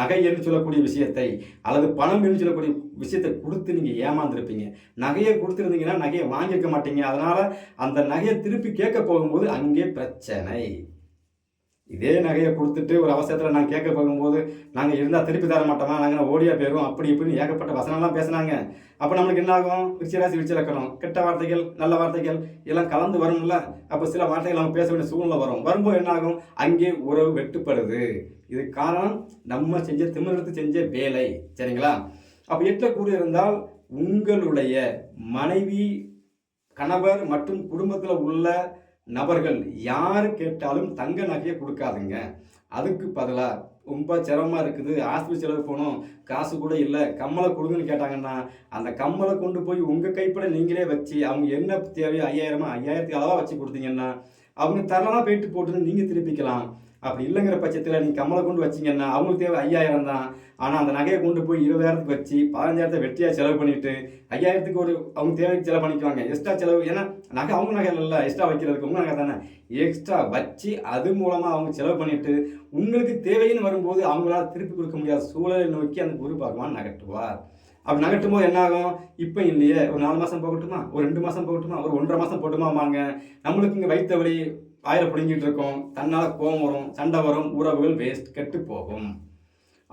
நகை என்று சொல்லக்கூடிய விஷயத்தை அல்லது பணம் என்று சொல்லக்கூடிய விஷயத்தை கொடுத்து நீங்கள் ஏமாந்துருப்பீங்க. நகையை கொடுத்துருந்தீங்கன்னா நகையை வாங்கியிருக்க மாட்டீங்க. அதனால் அந்த நகையை திருப்பி கேட்க போகும்போது அங்கே பிரச்சனை. இதே நகையை கொடுத்துட்டு ஒரு அவசரத்தில் நாங்கள் கேட்க போகும்போது நாங்கள் இருந்தால் திருப்பி தர மாட்டோமா? நாங்கள் ஓடியா போயிடுவோம் அப்படி இப்படின்னு ஏகப்பட்ட வசனம்லாம் பேசுனாங்க. அப்போ நம்மளுக்கு என்ன ஆகும்? விருச்சிராசி விருச்சிலக்கணும். கெட்ட வார்த்தைகள் நல்ல வார்த்தைகள் எல்லாம் கலந்து வரும்ல? அப்போ சில வார்த்தைகள் நம்ம பேச வேண்டிய சூழ்நிலை வரும். வரும்போது என்ன ஆகும்? அங்கே உறவு வெட்டுப்படுது. இது காரணம் நம்ம செஞ்ச திமிரத்து செஞ்ச வேலை. சரிங்களா? அப்போ எட்டில் இருந்தால் உங்களுடைய மனைவி கணவர் மற்றும் குடும்பத்தில் உள்ள நபர்கள் யார் கேட்டாலும் தங்க நகையை கொடுக்காதுங்க. அதுக்கு பதிலாக ரொம்ப சிரமமாக இருக்குது. ஆஸ்பத்திரி செலவு போகணும். காசு கூட இல்லை. கம்மலை கொடுங்கன்னு கேட்டாங்கன்னா அந்த கம்மலை கொண்டு போய் உங்கள் கைப்பட நீங்களே வச்சு அவங்க என்ன தேவையோ ஐயாயிரமா ஐயாயிரத்துக்கு அளவாக வச்சு கொடுத்தீங்கன்னா அவங்க தரலாம் போயிட்டு போட்டுன்னு நீங்கள் திருப்பிக்கலாம். அப்படி இல்லைங்கிற பட்சத்தில் நீங்கள் கம்மலை கொண்டு வச்சீங்கன்னா அவங்களுக்கு தேவை ஐயாயிரம் தான். ஆனால் அந்த நகையை கொண்டு போய் இருபதாயிரத்துக்கு வச்சு பதினஞ்சாயிரத்தை வெட்டியாக செலவு பண்ணிட்டு ஐயாயிரத்துக்கு ஒரு அவங்க தேவைக்கு செலவு பண்ணிக்குவாங்க. எக்ஸ்ட்ரா செலவு ஏன்னா நகை அவங்க நகை இல்லை எக்ஸ்ட்ரா வைக்கிறதுக்கு உங்கள் நகை தானே. எக்ஸ்ட்ரா வச்சு அது மூலமாக அவங்க செலவு பண்ணிட்டு உங்களுக்கு தேவைன்னு வரும்போது அவங்களால திருப்பி கொடுக்க முடியாத சூழலை நோக்கி அந்த குரு பகவான் நகட்டுவார் அப்படி நகட்டும் போது என்ன ஆகும் இப்போ இல்லையே ஒரு நாலு மாதம் போகட்டுமா? ஒரு ரெண்டு மாதம் போகட்டுமா? ஒரு ஒன்றரை மாதம் போட்டுமாமாங்க நம்மளுக்கு இங்கே வைத்த வழி வாயில் பிடுங்கிட்டு இருக்கோம். தன்னால் கோபம் வரும் சண்டை வரும் உறவுகள் வேஸ்ட் கெட்டு போகும்.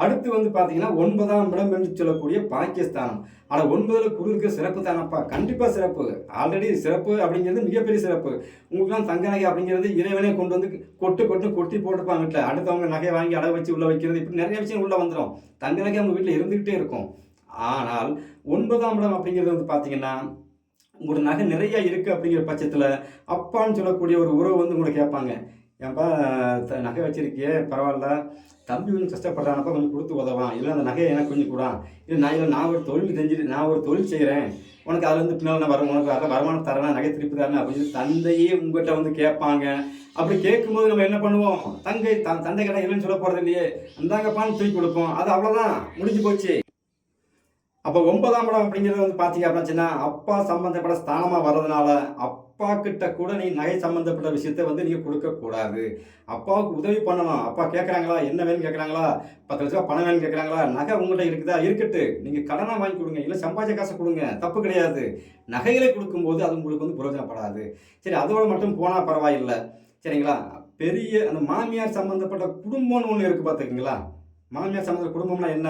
அடுத்து வந்து பார்த்தீங்கன்னா ஒன்பதாம் இடம் என்று சொல்லக்கூடிய பாகிஸ்தானம். ஆனால் ஒன்பதில் குரு சிறப்பு தானப்பா? கண்டிப்பாக சிறப்பு. ஆல்ரெடி சிறப்பு அப்படிங்கிறது மிகப்பெரிய சிறப்பு. உங்களுக்குலாம் தங்க நகை அப்படிங்கிறது இறைவனே கொண்டு வந்து கொட்டு கொட்டு கொட்டி போட்டுப்பாங்க வீட்டில் அடுத்தவங்க நகையை வாங்கி அடகு வச்சு உள்ள வைக்கிறது இப்படி நிறைய விஷயம் உள்ளே வந்துடும் தங்க நகை அவங்க வீட்டில் இருந்துக்கிட்டே இருக்கும். ஆனால் ஒன்பதாம் இடம் அப்படிங்கிறது வந்து பார்த்தீங்கன்னா உங்களோட நகை நிறையா இருக்குது அப்படிங்கிற பட்சத்தில் அப்பான்னு சொல்லக்கூடிய ஒரு உறவு வந்து உங்களை கேட்பாங்க. ஏன்பா த- நகை வச்சிருக்கியே பரவாயில்ல. தம்பி கொஞ்சம் கஷ்டப்படுறானப்பா கொஞ்சம் கொடுத்து உதவான். இல்லை அந்த நகையை எனக்கு கொஞ்சம் கூட. இல்லை நான் இல்லை நான் ஒரு தொழில் செஞ்சுட்டு நான் ஒரு தொழில் செய்கிறேன் உனக்கு அதுல வந்து பின்னால் வரும் உனக்கு அதில் வருமானம் தரேன் நகை திருப்பி தரேன் அப்படின்னு சொல்லி தந்தையே உங்ககிட்ட வந்து கேட்பாங்க. அப்படி கேட்கும்போது நம்ம என்ன பண்ணுவோம்? தங்கை த தந்தை கிட்ட இல்லைன்னு சொல்ல போகிறது இல்லையே. அந்தாங்கப்பான்னு தூக்கி கொடுப்போம். அது அவ்வளோதான் முடிஞ்சு போச்சு. அப்போ ஒன்பதாம் படம் அப்படிங்கிறது வந்து பார்த்தீங்க அப்படின்னா அப்பா சம்பந்தப்பட்ட ஸ்தானமாக வர்றதுனால அப்பா கிட்ட கூட நீ நகை சம்பந்தப்பட்ட விஷயத்த வந்து நீங்கள் கொடுக்கக்கூடாது அப்பாவுக்கு உதவி பண்ணணும். அப்பா கேட்குறாங்களா என்ன வேணும்னு கேட்குறாங்களா பத்து லட்ச ரூபா பணம் வேணும்னு கேட்குறாங்களா நகை உங்கள்கிட்ட இருக்குதா? இருக்கட்டு நீங்கள் கடனாக வாங்கி கொடுங்க. இல்லை சம்பாதிச்ச காசை கொடுங்க. தப்பு கிடையாது. நகைகளை கொடுக்கும்போது அது உங்களுக்கு வந்து பிரயோஜனப்படாது. சரி அதோட மட்டும் போனால் பரவாயில்லை. சரிங்களா? பெரிய அந்த மாமியார் சம்மந்தப்பட்ட குடும்பம்னு ஒன்று இருக்குது பார்த்துக்கிங்களா மாமியார் சம்மந்த குடும்பம்னா என்ன?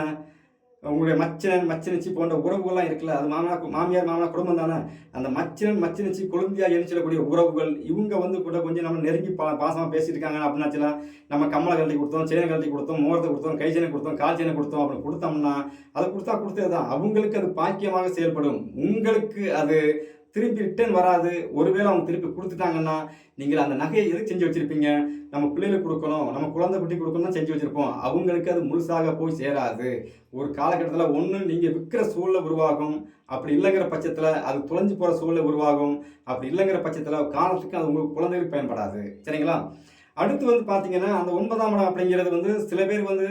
உங்களுடைய மச்சனன் மச்சினச்சி போன்ற உறவுகள்லாம் இருக்குல்ல அது மாமனா மாமியார் மாமனா குடும்பம் தானே? அந்த மச்சினன் மச்சினச்சி கொழுந்தியா எரிச்சிடக்கூடிய உறவுகள் இவங்க வந்து கூட கொஞ்சம் நம்ம நெருங்கி பா பாசமாக பேசிட்டு இருக்காங்க அப்படின்னாச்சுன்னா நம்ம கம்மலை கழட்டி கொடுத்தோம் செயினை கழட்டி கொடுத்தோம் மோரத்தை கொடுத்தோம் கை செயினை கொடுத்தோம் கால் செயினை கொடுத்தோம் அப்படின்னு கொடுத்தோம்னா அதை கொடுத்தா கொடுத்தது தான் அவங்களுக்கு அது பாக்கியமாக செயல்படும். உங்களுக்கு அது திருப்பி ரிட்டர்ன் வராது. ஒருவேளை அவங்க திருப்பி கொடுத்துட்டாங்கன்னா நீங்கள் அந்த நகையை எதுக்கு செஞ்சு வச்சுருப்பீங்க? நம்ம பிள்ளைகளுக்கு கொடுக்கணும் நம்ம குழந்தை குட்டி கொடுக்கணும் தான் செஞ்சு வச்சுருப்போம். அவங்களுக்கு அது முழுசாக போய் சேராது. ஒரு காலகட்டத்தில் ஒன்று நீங்கள் விற்கிற சூழலை உருவாகும். அப்படி இல்லைங்கிற பட்சத்தில் அது தொலைஞ்சு போகிற சூழலை உருவாகும். அப்படி இல்லைங்கிற பட்சத்தில் காலத்துக்கு அது உங்களுக்கு குழந்தைகளுக்கு பயன்படாது. சரிங்களா? அடுத்து வந்து பார்த்தீங்கன்னா அந்த ஒன்பதாம் இடம் அப்படிங்கிறது வந்து சில பேர் வந்து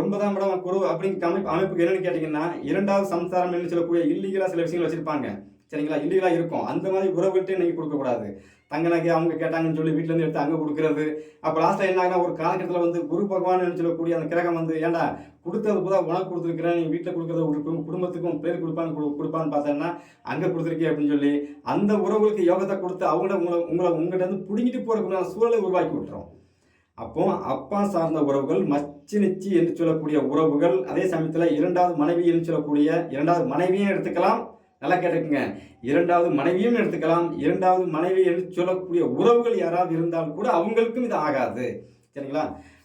ஒன்பதாம் இடம் குரு அப்படிங்கிற அமைப்பு அமைப்புக்கு என்னென்னு கேட்டிங்கன்னா இரண்டாவது சம்சாரம் என்று சொல்லக்கூடிய இல்லீகலாக சில விஷயங்கள் வச்சுருப்பாங்க. சரிங்களா? இல்லீகலாக இருக்கும். அந்த மாதிரி உறவுகிட்டே நீங்கள் கொடுக்கக்கூடாது. தங்க நகை அவங்க கேட்டாங்கன்னு சொல்லி வீட்டிலேருந்து எடுத்து அங்கே கொடுக்குறது. அப்போ லாஸ்ட்டில் என்ன ஆகுனா ஒரு காலகட்டத்தில் வந்து குரு பகவான் சொல்லக்கூடிய அந்த கிரகம் வந்து ஏன்டா கொடுத்தது புதா உனக்கு கொடுத்துருக்குறேன் நீ வீட்டில் கொடுக்குறது ஒரு குடும்பத்துக்கும் பேர் கொடுப்பான்னு கொடு- கொடுப்பான்னு பார்த்தேன்னா அங்கே கொடுத்துருக்கே அப்படின்னு சொல்லி அந்த உறவுகளுக்கு யோகத்தை கொடுத்து அவங்கள உங்களை உங்களை உங்கள்கிட்ட இருந்து பிடுங்கிட்டு போகிறதுக்குள்ள சூழலை உருவாக்கி விட்டுறோம் அப்போ அப்பா சார்ந்த உறவுகள் மச்சி நிச்சி என்று சொல்லக்கூடிய உறவுகள் அதே சமயத்தில் இரண்டாவது மனைவி என்று சொல்லக்கூடிய இரண்டாவது மனைவியும் எடுத்துக்கலாம். நல்லா கேட்டுக்குங்க. இரண்டாவது மனைவியும் எடுத்துக்கலாம். இரண்டாவது மனைவி என்று சொல்லக்கூடிய உறவுகள் யாராவது இருந்தால் கூட அவங்களுக்கும் இது ஆகாது. சரிங்களா?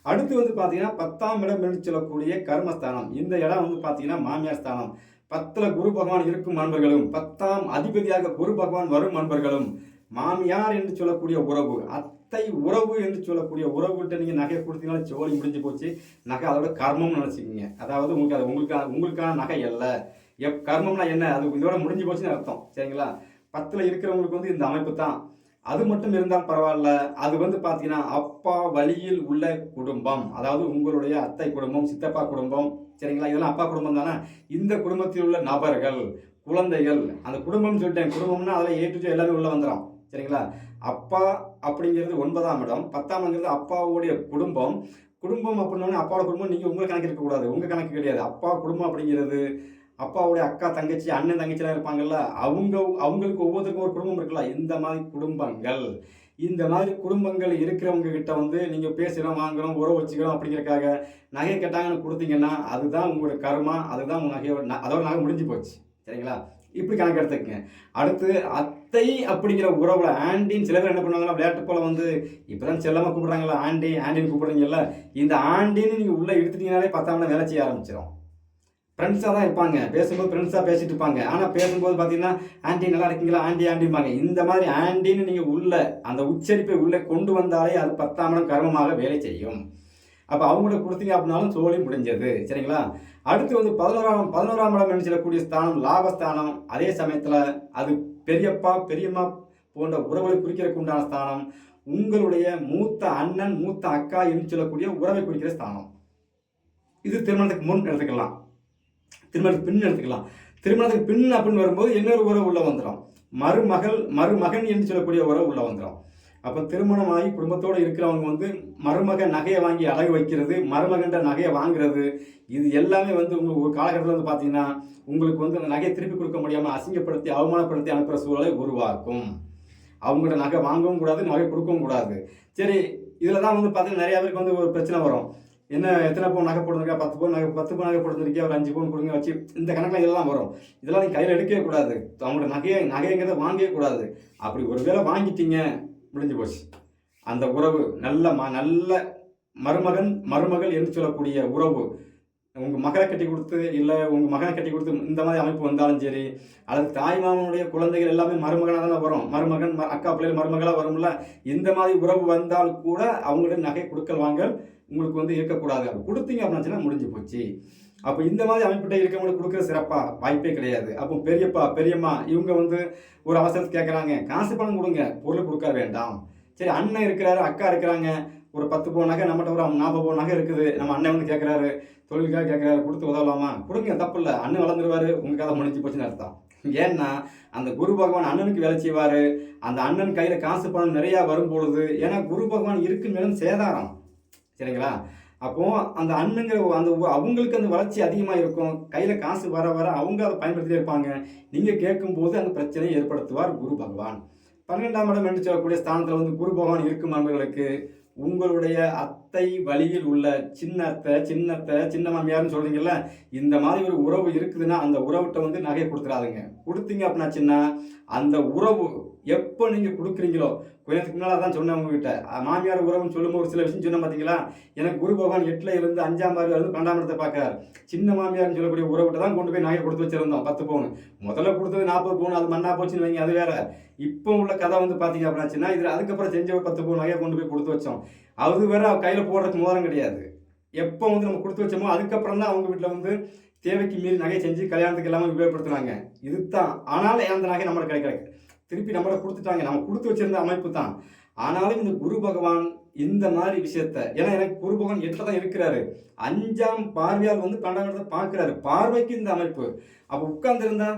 அடுத்து வந்து பார்த்தீங்கன்னா பத்தாம் இடம் என்று சொல்லக்கூடிய கர்மஸ்தானம். இந்த இடம் வந்து பார்த்தீங்கன்னா மாமியார் ஸ்தானம். பத்தில் குரு பகவான் இருக்கும் அன்பர்களும் பத்தாம் அதிபதியாக குரு பகவான் வரும் அன்பர்களும் மாமியார் என்று சொல்லக்கூடிய உறவு அத்தை உறவு என்று சொல்லக்கூடிய உறவுகிட்ட நீங்கள் நகை கொடுத்தீங்கன்னா சோழி முடிஞ்சு போச்சு. நகை அதோட கர்மம்னு நினச்சிக்கிங்க. அதாவது உங்களுக்கு அது உங்களுக்கான உங்களுக்கான நகை இல்லை எப் கர்மம்னா என்ன? அது இதோட முடிஞ்சு போச்சுன்னு அர்த்தம். சரிங்களா? பத்தில் இருக்கிறவங்களுக்கு வந்து இந்த அமைப்பு தான். அது மட்டும் இருந்தால் பரவாயில்ல. அது வந்து பார்த்தீங்கன்னா அப்பா வழியில் உள்ள குடும்பம். அதாவது உங்களுடைய அத்தை குடும்பம் சித்தப்பா குடும்பம். சரிங்களா? இதெல்லாம் அப்பா குடும்பம் தானே? இந்த குடும்பத்தில் உள்ள நபர்கள் குழந்தைகள் அந்த குடும்பம்னு சொல்லிட்டேன். குடும்பம்னா அதில் ஏ டு எல்லாமே உள்ளே வந்துடும் சரிங்களா? அப்பா அப்படிங்கிறது ஒன்பதாம் இடம். பத்தாம்ங்கிறது அப்பாவுடைய குடும்பம். குடும்பம் அப்படின்னோடனே அப்பாவோட குடும்பம் நீங்கள் உங்கள் கணக்கு இருக்கக்கூடாது. உங்கள் கணக்கு கிடையாது. அப்பா குடும்பம் அப்படிங்கிறது அப்பாவுடைய அக்கா தங்கச்சி அண்ணன் தங்கச்சிலாம் இருப்பாங்கல்ல அவங்க அவங்களுக்கு ஒவ்வொருத்தருக்கும் ஒரு குடும்பம் இருக்குல்ல. இந்த மாதிரி குடும்பங்கள். இந்த மாதிரி குடும்பங்கள் இருக்கிறவங்க கிட்ட வந்து நீங்கள் பேசுகிறோம் வாங்குகிறோம் உறவு வச்சுக்கிறோம் அப்படிங்கிறக்காக நகை கேட்டாங்கன்னு கொடுத்தீங்கன்னா அதுதான் உங்களோட கர்மா அதுதான் உங்கள் நகையோட ந- அதோட நகை முடிஞ்சு போச்சு. சரிங்களா? இப்படி கணக்கு எடுத்துக்கங்க. அடுத்து அத்தை அப்படிங்கிற உறவுல ஆண்டின்னு சில பேர் என்ன பண்ணுவாங்கன்னா விளையாட்டு போல வந்து இப்போதான் செல்லமாக கூப்பிட்றாங்களா ஆண்டி ஆண்டின்னு கூப்பிட்றீங்கல்ல இந்த ஆண்டின்னு நீங்கள் உள்ளே எடுத்துட்டீங்கனாலே பத்தாம் வேலை செய்ய ஆரம்பிச்சிடும் ஃப்ரெண்ட்ஸாக தான் இருப்பாங்க. பேசும்போது ஃப்ரெண்ட்ஸாக பேசிட்டு இருப்பாங்க. ஆனால் பேசும்போது பார்த்தீங்கன்னா ஆண்டி நல்லா இருக்கீங்களா? ஆண்டி ஆண்டிம்பாங்க. இந்த மாதிரி ஆண்டின்னு நீங்கள் உள்ள அந்த உச்சரிப்பை உள்ளே கொண்டு வந்தாலே அது பத்தாம் இடம் கர்மமாக வேலை செய்யும். அப்போ அவங்கள்ட்ட கொடுத்தீங்க அப்படின்னாலும் சோழி முடிஞ்சது. சரிங்களா? அடுத்து வந்து பதினோராம் பதினோராம் இடம் என்று சொல்லக்கூடிய ஸ்தானம் லாபஸ்தானம். அதே சமயத்தில் அது பெரியப்பா பெரியம்மா போன்ற உறவுகளை குறிக்கிறதுக்கு உண்டான ஸ்தானம். உங்களுடைய மூத்த அண்ணன் மூத்த அக்கா என்று சொல்லக்கூடிய உறவை குறிக்கிற ஸ்தானம். இது திருமணத்துக்கு முன் எடுத்துக்கலாம். திருமணத்துக்கு பின் எடுத்துக்கலாம். திருமணத்துக்கு பின் அப்படின்னு வரும்போது இன்னொரு உறவு உள்ள வந்துடும் மருமகள் மருமகன் என்று சொல்லக்கூடிய உறவு உள்ள வந்துடும் அப்போ திருமணம் ஆகி குடும்பத்தோடு இருக்கிறவங்க வந்து மருமக நகையை வாங்கி அழகு வைக்கிறது மருமகன்ற நகையை வாங்குறது இது எல்லாமே வந்து உங்களுக்கு ஒரு காலகட்டத்தில் வந்து பார்த்தீங்கன்னா உங்களுக்கு வந்து அந்த நகையை திருப்பி கொடுக்க முடியாமல் அசிங்கப்படுத்தி அவமானப்படுத்தி அனுப்புகிற சூழலை உருவாக்கும். அவங்கள்ட்ட நகை வாங்கவும் கூடாது நகை கொடுக்கவும் கூடாது. சரி இதில் தான் வந்து பார்த்தீங்கன்னா நிறையா பேருக்கு வந்து ஒரு பிரச்சனை வரும். என்ன எத்தனை பவுன் நகை போட்டுருக்கா பத்து பவுன் நகை பத்து பவுன் நகை போட்டுருக்கே ஒரு அஞ்சு பவுன் கொடுங்க வச்சு இந்த கணக்கில் இதெல்லாம் வரும். இதெல்லாம் நீங்கள் கையில் எடுக்கவே கூடாது. அவங்களோட நகையை நகைங்கிறத வாங்கவே கூடாது. அப்படி ஒரு வேளை வாங்கிட்டீங்க முடிஞ்சு போச்சு. அந்த உறவு நல்ல ம நல்ல மருமகன் மருமகள் என்று சொல்லக்கூடிய உறவு. உங்கள் மகனை கட்டி கொடுத்து இல்லை உங்கள் மகனை கட்டி கொடுத்து இந்த மாதிரி அமைப்பு வந்தாலும் சரி அல்லது தாய் மாமனுடைய குழந்தைகள் எல்லாமே மருமகனாக தானே வரும். மருமகன் ம- அக்கா பிள்ளைகள் மருமகளாக வரும்ல. இந்த மாதிரி உறவு வந்தால் கூட அவங்களுடைய நகை கொடுக்கல் வாங்கல் உங்களுக்கு வந்து இருக்கக்கூடாது. அப்படி கொடுத்தீங்க அப்படின்னா முடிஞ்சு போச்சு. அப்போ இந்த மாதிரி அமைப்பிட்ட இருக்கவங்களுக்கு கொடுக்குற சிறப்பாக வாய்ப்பே கிடையாது. அப்போ பெரியப்பா பெரியம்மா இவங்க வந்து ஒரு அவசரத்து கேட்குறாங்க காசு பணம் கொடுங்க. பொருள் கொடுக்க வேண்டாம். சரி அண்ணன் இருக்கிறாரு அக்கா இருக்கிறாங்க. ஒரு பத்து பவுன் நகை நம்மகிட்ட ஒரு நாற்பது பவுன் நகை இருக்குது. நம்ம அண்ணன் வந்து கேட்குறாரு தொழிலுக்காக கேட்குறாரு கொடுத்து உதவலாமா? கொடுங்க தப்பு இல்லை. அண்ணன் வளர்ந்துருவாரு. உங்களுக்காக கதை முடிஞ்சு போச்சுன்னு அர்த்தம். ஏன்னா அந்த குரு பகவான் அண்ணனுக்கு வேலை செய்வார். அந்த அண்ணன் கையில் காசு பணம் நிறையா வரும் பொழுது ஏன்னா குரு பகவான் இருக்கு மேலும் சேதாரம். சரிங்களா? அப்போ அந்த அண்ணங்கிற அந்த உ- அவங்களுக்கு அந்த வளர்ச்சி அதிகமாக இருக்கும். கையில் காசு வர வர அவங்க அதை பயன்படுத்திட்டே இருப்பாங்க. நீங்கள் கேட்கும்போது அந்த பிரச்சனையை ஏற்படுத்துவார் குரு பகவான். பன்னிரெண்டாம் இடம் என்று சொல்லக்கூடிய ஸ்தானத்தில் வந்து குரு பகவான் இருக்கும் நண்பர்களுக்கு உங்களுடைய அத்தை வழியில் உள்ள சின்ன அத்தை சின்னத்தை சின்ன மாமியார்னு சொல்றீங்கல்ல இந்த மாதிரி ஒரு உறவு இருக்குதுன்னா அந்த உறவுகிட்ட வந்து நகையை கொடுத்துடாதுங்க. கொடுத்தீங்க அப்படின்னாச்சுன்னா அந்த உறவு எப்போ நீங்கள் கொடுக்குறீங்களோ கொஞ்ச நேரத்துக்கு முன்னால் தான் சொன்னேன் உங்ககிட்ட. மாமியார் உறவுன்னு சொல்லும்போது ஒரு சில விஷயம் சொன்னேன் பார்த்தீங்களா எனக்கு குரு பகவான் எட்டில் இருந்து அஞ்சாம் பாரு இருந்து பன்னெண்டாம் இடத்தை பார்க்குறாரு. சின்ன மாமியார்னு சொல்லக்கூடிய உறவுகிட்ட தான் கொண்டு போய் நகை கொடுத்து வச்சிருந்தோம் பத்து பவுன். முதல்ல கொடுத்தது நாற்பது பவுன் அது மண்ணா போச்சுன்னு வைங்க அது வேற. இப்போ உள்ள கதை வந்து பார்த்தீங்க அப்படின்னாச்சுன்னா இதில் அதுக்கப்புறம் செஞ்ச ஒரு பத்து பவுன் நகையை கொண்டு போய் கொடுத்து வச்சோம். அது வேற கையில் போடுறதுக்கு மோதிரம் கிடையாது. எப்போ வந்து நம்ம கொடுத்து வச்சோமோ அதுக்கப்புறம் தான் அவங்க வீட்டில் வந்து தேவைக்கு மீறி நகை செஞ்சு கல்யாணத்துக்கு எல்லாமே உபயோகப்படுத்துனாங்க. இதுதான். ஆனாலும் அந்த நகை நம்மளுக்கு கிடைக்கிறது திருப்பி நம்மளை கொடுத்துட்டாங்க. நம்ம கொடுத்து வச்சிருந்த அமைப்பு தான். ஆனாலும் இந்த குரு பகவான் இந்த மாதிரி விஷயத்த ஏன்னா எனக்கு குரு பகவான் எட்டில் தான் இருக்கிறாரு. அஞ்சாம் பார்வையால் வந்து பன்னெண்டாம் இடத்தை பார்க்கிறாரு. பார்வைக்கு இந்த அமைப்பு. அப்போ உட்கார்ந்துருந்தா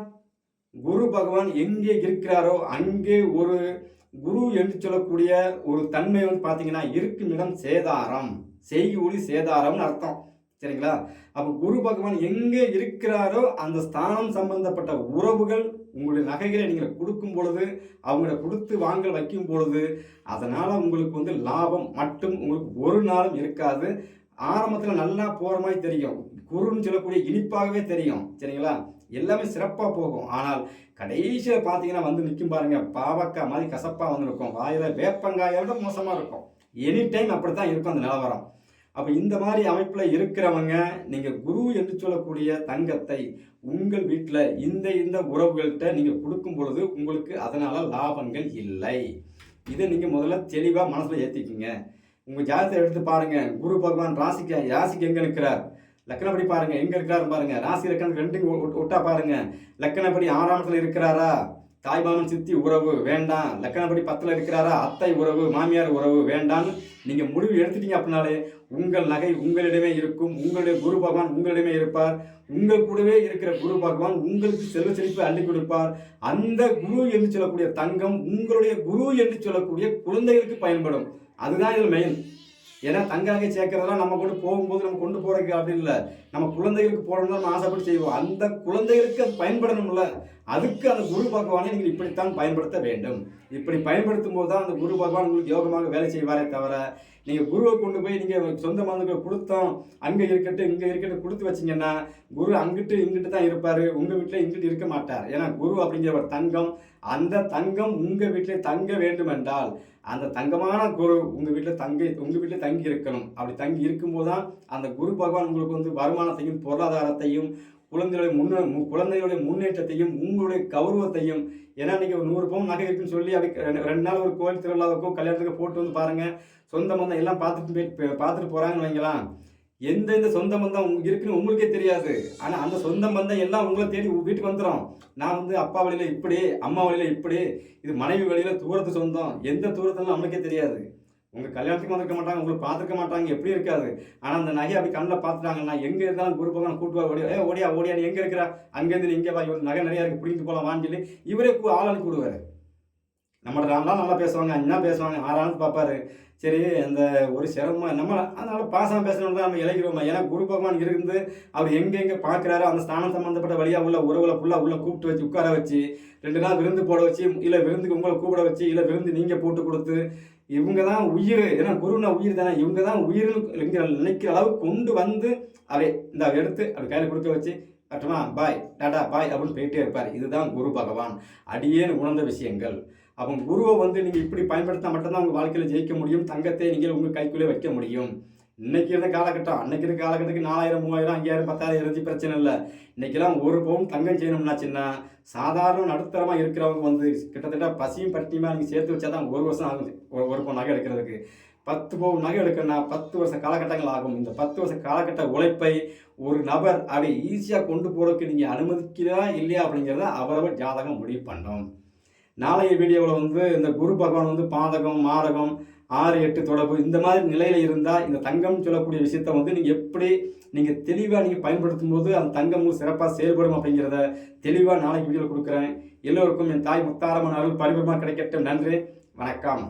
குரு பகவான் எங்கே இருக்கிறாரோ அங்கே ஒரு குரு என்று சொல்லக்கூடிய ஒரு தன்மை வந்து பார்த்தீங்கன்னா இருக்கும் இடம் சேதாரம். செய்கூலி சேதாரம்னு அர்த்தம். சரிங்களா? அப்போ குரு பகவான் எங்கே இருக்கிறாரோ அந்த ஸ்தானம் சம்பந்தப்பட்ட உறவுகள் உங்களுடைய நகைகளை நீங்கள் கொடுக்கும் பொழுது அவங்கள கொடுத்து வாங்கல் வைக்கும் பொழுது அதனால் உங்களுக்கு வந்து லாபம் மட்டும் உங்களுக்கு ஒரு நாளும் இருக்காது. ஆரம்பத்தில் நல்லா போகிற மாதிரி தெரியும். குருன்னு சொல்லக்கூடிய இனிப்பாகவே தெரியும். சரிங்களா? எல்லாமே சிறப்பாக போகும். ஆனால் கடைசியில் பார்த்தீங்கன்னா வந்து நிற்கும் பாருங்க பாவக்காய் மாதிரி கசப்பாக வந்து இருக்கும் வாயில் வேப்பங்காயை விட மோசமாக இருக்கும். எனி டைம் அப்படி தான் இருக்கும் அந்த நிலவரம். அப்போ இந்த மாதிரி அமைப்பில் இருக்கிறவங்க நீங்கள் குரு என்று சொல்லக்கூடிய தங்கத்தை உங்கள் வீட்டில் இந்த இந்த உறவுகள்கிட்ட நீங்கள் கொடுக்கும் பொழுது உங்களுக்கு அதனால் லாபங்கள் இல்லை. இதை நீங்கள் முதல்ல தெளிவாக மனசில் ஏற்றிக்கிங்க உங்கள் ஜாதகத்தை எடுத்து பாருங்கள் குரு பகவான் ராசிக்கு ராசிக்கு எங்கே இருக்கிறார் லக்கணப்படி பாருங்கள் எங்கே இருக்கிறாரு பாருங்க. ராசி லக்கணம் ரெண்டு ஒட்டா பாருங்கள் லக்கணப்படி ஆறாம் இடத்துல இருக்கிறாரா? தாய்பாமன் சித்தி உறவு வேண்டாம். லக்கணப்படி பத்தில் இருக்கிறாரா? அத்தை உறவு மாமியார் உறவு வேண்டாம்னு நீங்கள் முடிவு எடுத்துட்டீங்க அப்படின்னாலே உங்கள் நகை உங்களிடமே இருக்கும். உங்களுடைய குரு பகவான் உங்களிடமே இருப்பார். உங்கள் கூடவே இருக்கிற குரு பகவான் உங்களுக்கு செல்வ செழிப்பு அள்ளி கொடுப்பார். அந்த குரு என்று சொல்லக்கூடிய தங்கம் உங்களுடைய குரு என்று சொல்லக்கூடிய குழந்தைகளுக்கு பயன்படும். அதுதான் இதில் மெயின் ஏன்னா தங்க நகை சேர்க்கறதெல்லாம் நம்ம கொண்டு போகும்போது நம்ம கொண்டு போறதுக்கு அப்படி இல்லை. நம்ம குழந்தைகளுக்கு போடணும் நம்ம ஆசைப்பட்டு செய்வோம். அந்த குழந்தைகளுக்கு அது பயன்படணும்ல. அதுக்கு அந்த குரு பகவானை நீங்கள் இப்படித்தான் பயன்படுத்த வேண்டும். இப்படி பயன்படுத்தும் போது தான் அந்த குரு பகவான் உங்களுக்கு யோகமாக வேலை செய்வாரே தவிர நீங்கள் குருவை கொண்டு போய் நீங்கள் சொந்த மருந்துகளை கொடுத்தோம் அங்கே இருக்கட்டும் இங்கே இருக்கட்டும் கொடுத்து வச்சிங்கன்னா குரு அங்கிட்டு இங்கிட்டு தான் இருப்பார். உங்கள் வீட்டில் இங்கிட்டு இருக்க மாட்டார். ஏன்னா குரு அப்படிங்கிற ஒரு தங்கம் அந்த தங்கம் உங்கள் வீட்டில் தங்க வேண்டுமென்றால் அந்த தங்கமான குரு உங்கள் வீட்டில் தங்கி உங்கள் வீட்டில் தங்கி இருக்கணும். அப்படி தங்கி இருக்கும்போது தான் அந்த குரு பகவான் உங்களுக்கு வந்து வருமானத்தையும் பொருளாதாரத்தையும் குழந்தைகளுடைய முன்னே குழந்தைகளுடைய முன்னேற்றத்தையும் உங்களுடைய கௌரவத்தையும் ஏன்னா நீங்கள் ஒரு நூறு பவுன் நகை இருக்குன்னு சொல்லி அப்படி ரெண்டு ரெண்டு நாள் ஒரு கோயில் திருவிழாவுக்கோ கல்யாணத்துக்கு போட்டு வந்து பாருங்கள் சொந்த பந்தம் எல்லாம் பார்த்துட்டு போய் பார்த்துட்டு போகிறாங்கன்னு வைங்களேன். எந்தெந்த சொந்த பந்தம் இருக்குன்னு உங்களுக்கே தெரியாது. ஆனால் அந்த சொந்த பந்தம் எல்லாம் உங்களை தேடி வீட்டுக்கு வந்துடும் நான் வந்து அப்பா வழியில் இப்படி அம்மா வழியில் இப்படி இது மனைவி வழியில் தூரத்து சொந்தம். எந்த தூரத்துலாம் நம்மளுக்கே தெரியாது. உங்கள் கல்யாணத்துக்கு வந்திருக்க மாட்டாங்க உங்களை பார்த்துருக்க மாட்டாங்க எப்படி இருக்காது. ஆனால் அந்த நகை அப்படி கண்ணில் பார்த்துட்டாங்கன்னா எங்கே இருந்தாலும் குரு பகவான் கூட்டுவா ஓடியா ஏ ஓடியா ஓடியா எங்கே இருக்கிறா? அங்கேருந்து இங்கே வா இவன் நகை நிறையா இருக்குது பிடிங்கிட்டு போகலாம் வான்னு சொல்லி இவரே ஆள் அனுப்பி விடுவார் நம்மள்ட்ட நான்லாம் நல்லா பேசுவாங்க அண்ணா பேசுவாங்க ஆறானு பார்ப்பாரு சரி அந்த ஒரு சிரமம் நம்ம அதனால் பாசம் பேசணும்னு தான் நம்ம இலகிறோமா ஏன்னா குரு பகவான் இருந்து அவர் எங்கெங்கே பார்க்குறாரோ அந்த ஸ்தானம் சம்மந்தப்பட்ட வழியாக உள்ள உறவுகளை ஃபுல்லாக உள்ளே கூப்பிட்டு வச்சு உட்கார வச்சு ரெண்டு நாள் விருந்து போட வச்சு இல்லை விருந்துக்கு உங்களை கூப்பிட வச்சு இல்லை விருந்து நீங்கள் போட்டு கொடுத்து இவங்க தான் உயிர். ஏன்னா குருனா உயிர் தானே. இவங்க தான் உயிர்னு நினைக்கிற அளவுக்கு கொண்டு வந்து அவை இந்த எடுத்து அப்படி கையில் கொடுக்க வச்சு கட்டுமா பாய் டாடா பாய் அப்படின்னு போயிட்டே இருப்பார். இதுதான் குரு பகவான். அடியேன்னு உணர்ந்த விஷயங்கள். அப்போ குருவை வந்து நீங்கள் இப்படி பயன்படுத்தினா மட்டும்தான் உங்கள் வாழ்க்கையில் ஜெயிக்க முடியும். தங்கத்தை நீங்கள் உங்கள் கைக்குள்ளே வைக்க முடியும். இன்னைக்கு இருந்த காலகட்டம் அன்னைக்கு இருந்த காலகட்டத்துக்கு நாலாயிரம் மூவாயிரம் ஐயாயிரம் பத்தாயிரம் இருந்துச்சு பிரச்சனை இல்லை. இன்னைக்கெல்லாம் ஒரு பவுன் தங்கம் செய்யணும்னாச்சுன்னா சாதாரண நடுத்தரமாக இருக்கிறவங்க வந்து கிட்டத்தட்ட பசியும் பட்டினியுமா நீங்கள் சேர்த்து வச்சா தான் ஒரு வருஷம் ஆகுது. ஒரு ஒரு பவுன் நகை எடுக்கிறதுக்கு. பத்து பவுன் நகை எடுக்கணும்னா பத்து வருஷ காலகட்டங்கள் ஆகும். இந்த பத்து வருஷ காலகட்ட உழைப்பை ஒரு நபர் அப்படி ஈஸியாக கொண்டு போகிறதுக்கு நீங்கள் அனுமதிக்கிறதா இல்லையா அப்படிங்கிறத அவரவர் ஜாதகம் முடிவு பண்ணோம். நாளைய வீடியோவில் வந்து இந்த குரு பகவான் வந்து பாதகம் மாரகம் ஆறு எட்டு தொடர்பு இந்த மாதிரி நிலையில் இருந்தால் இந்த தங்கம் சொல்லக்கூடிய விஷயத்த வந்து நீங்கள் எப்படி நீங்கள் தெளிவாக நீங்கள் பயன்படுத்தும் போது அந்த தங்கம் உங்களுக்கு சிறப்பாக செயல்படும் அப்படிங்கிறத தெளிவாக நாளைக்கு வீடியோவில் கொடுக்குறேன். எல்லோருக்கும் என் தாய் முத்தாரமான அருள் பரிபூர்ணமாக கிடைக்கட்டும். நன்றி. வணக்கம்.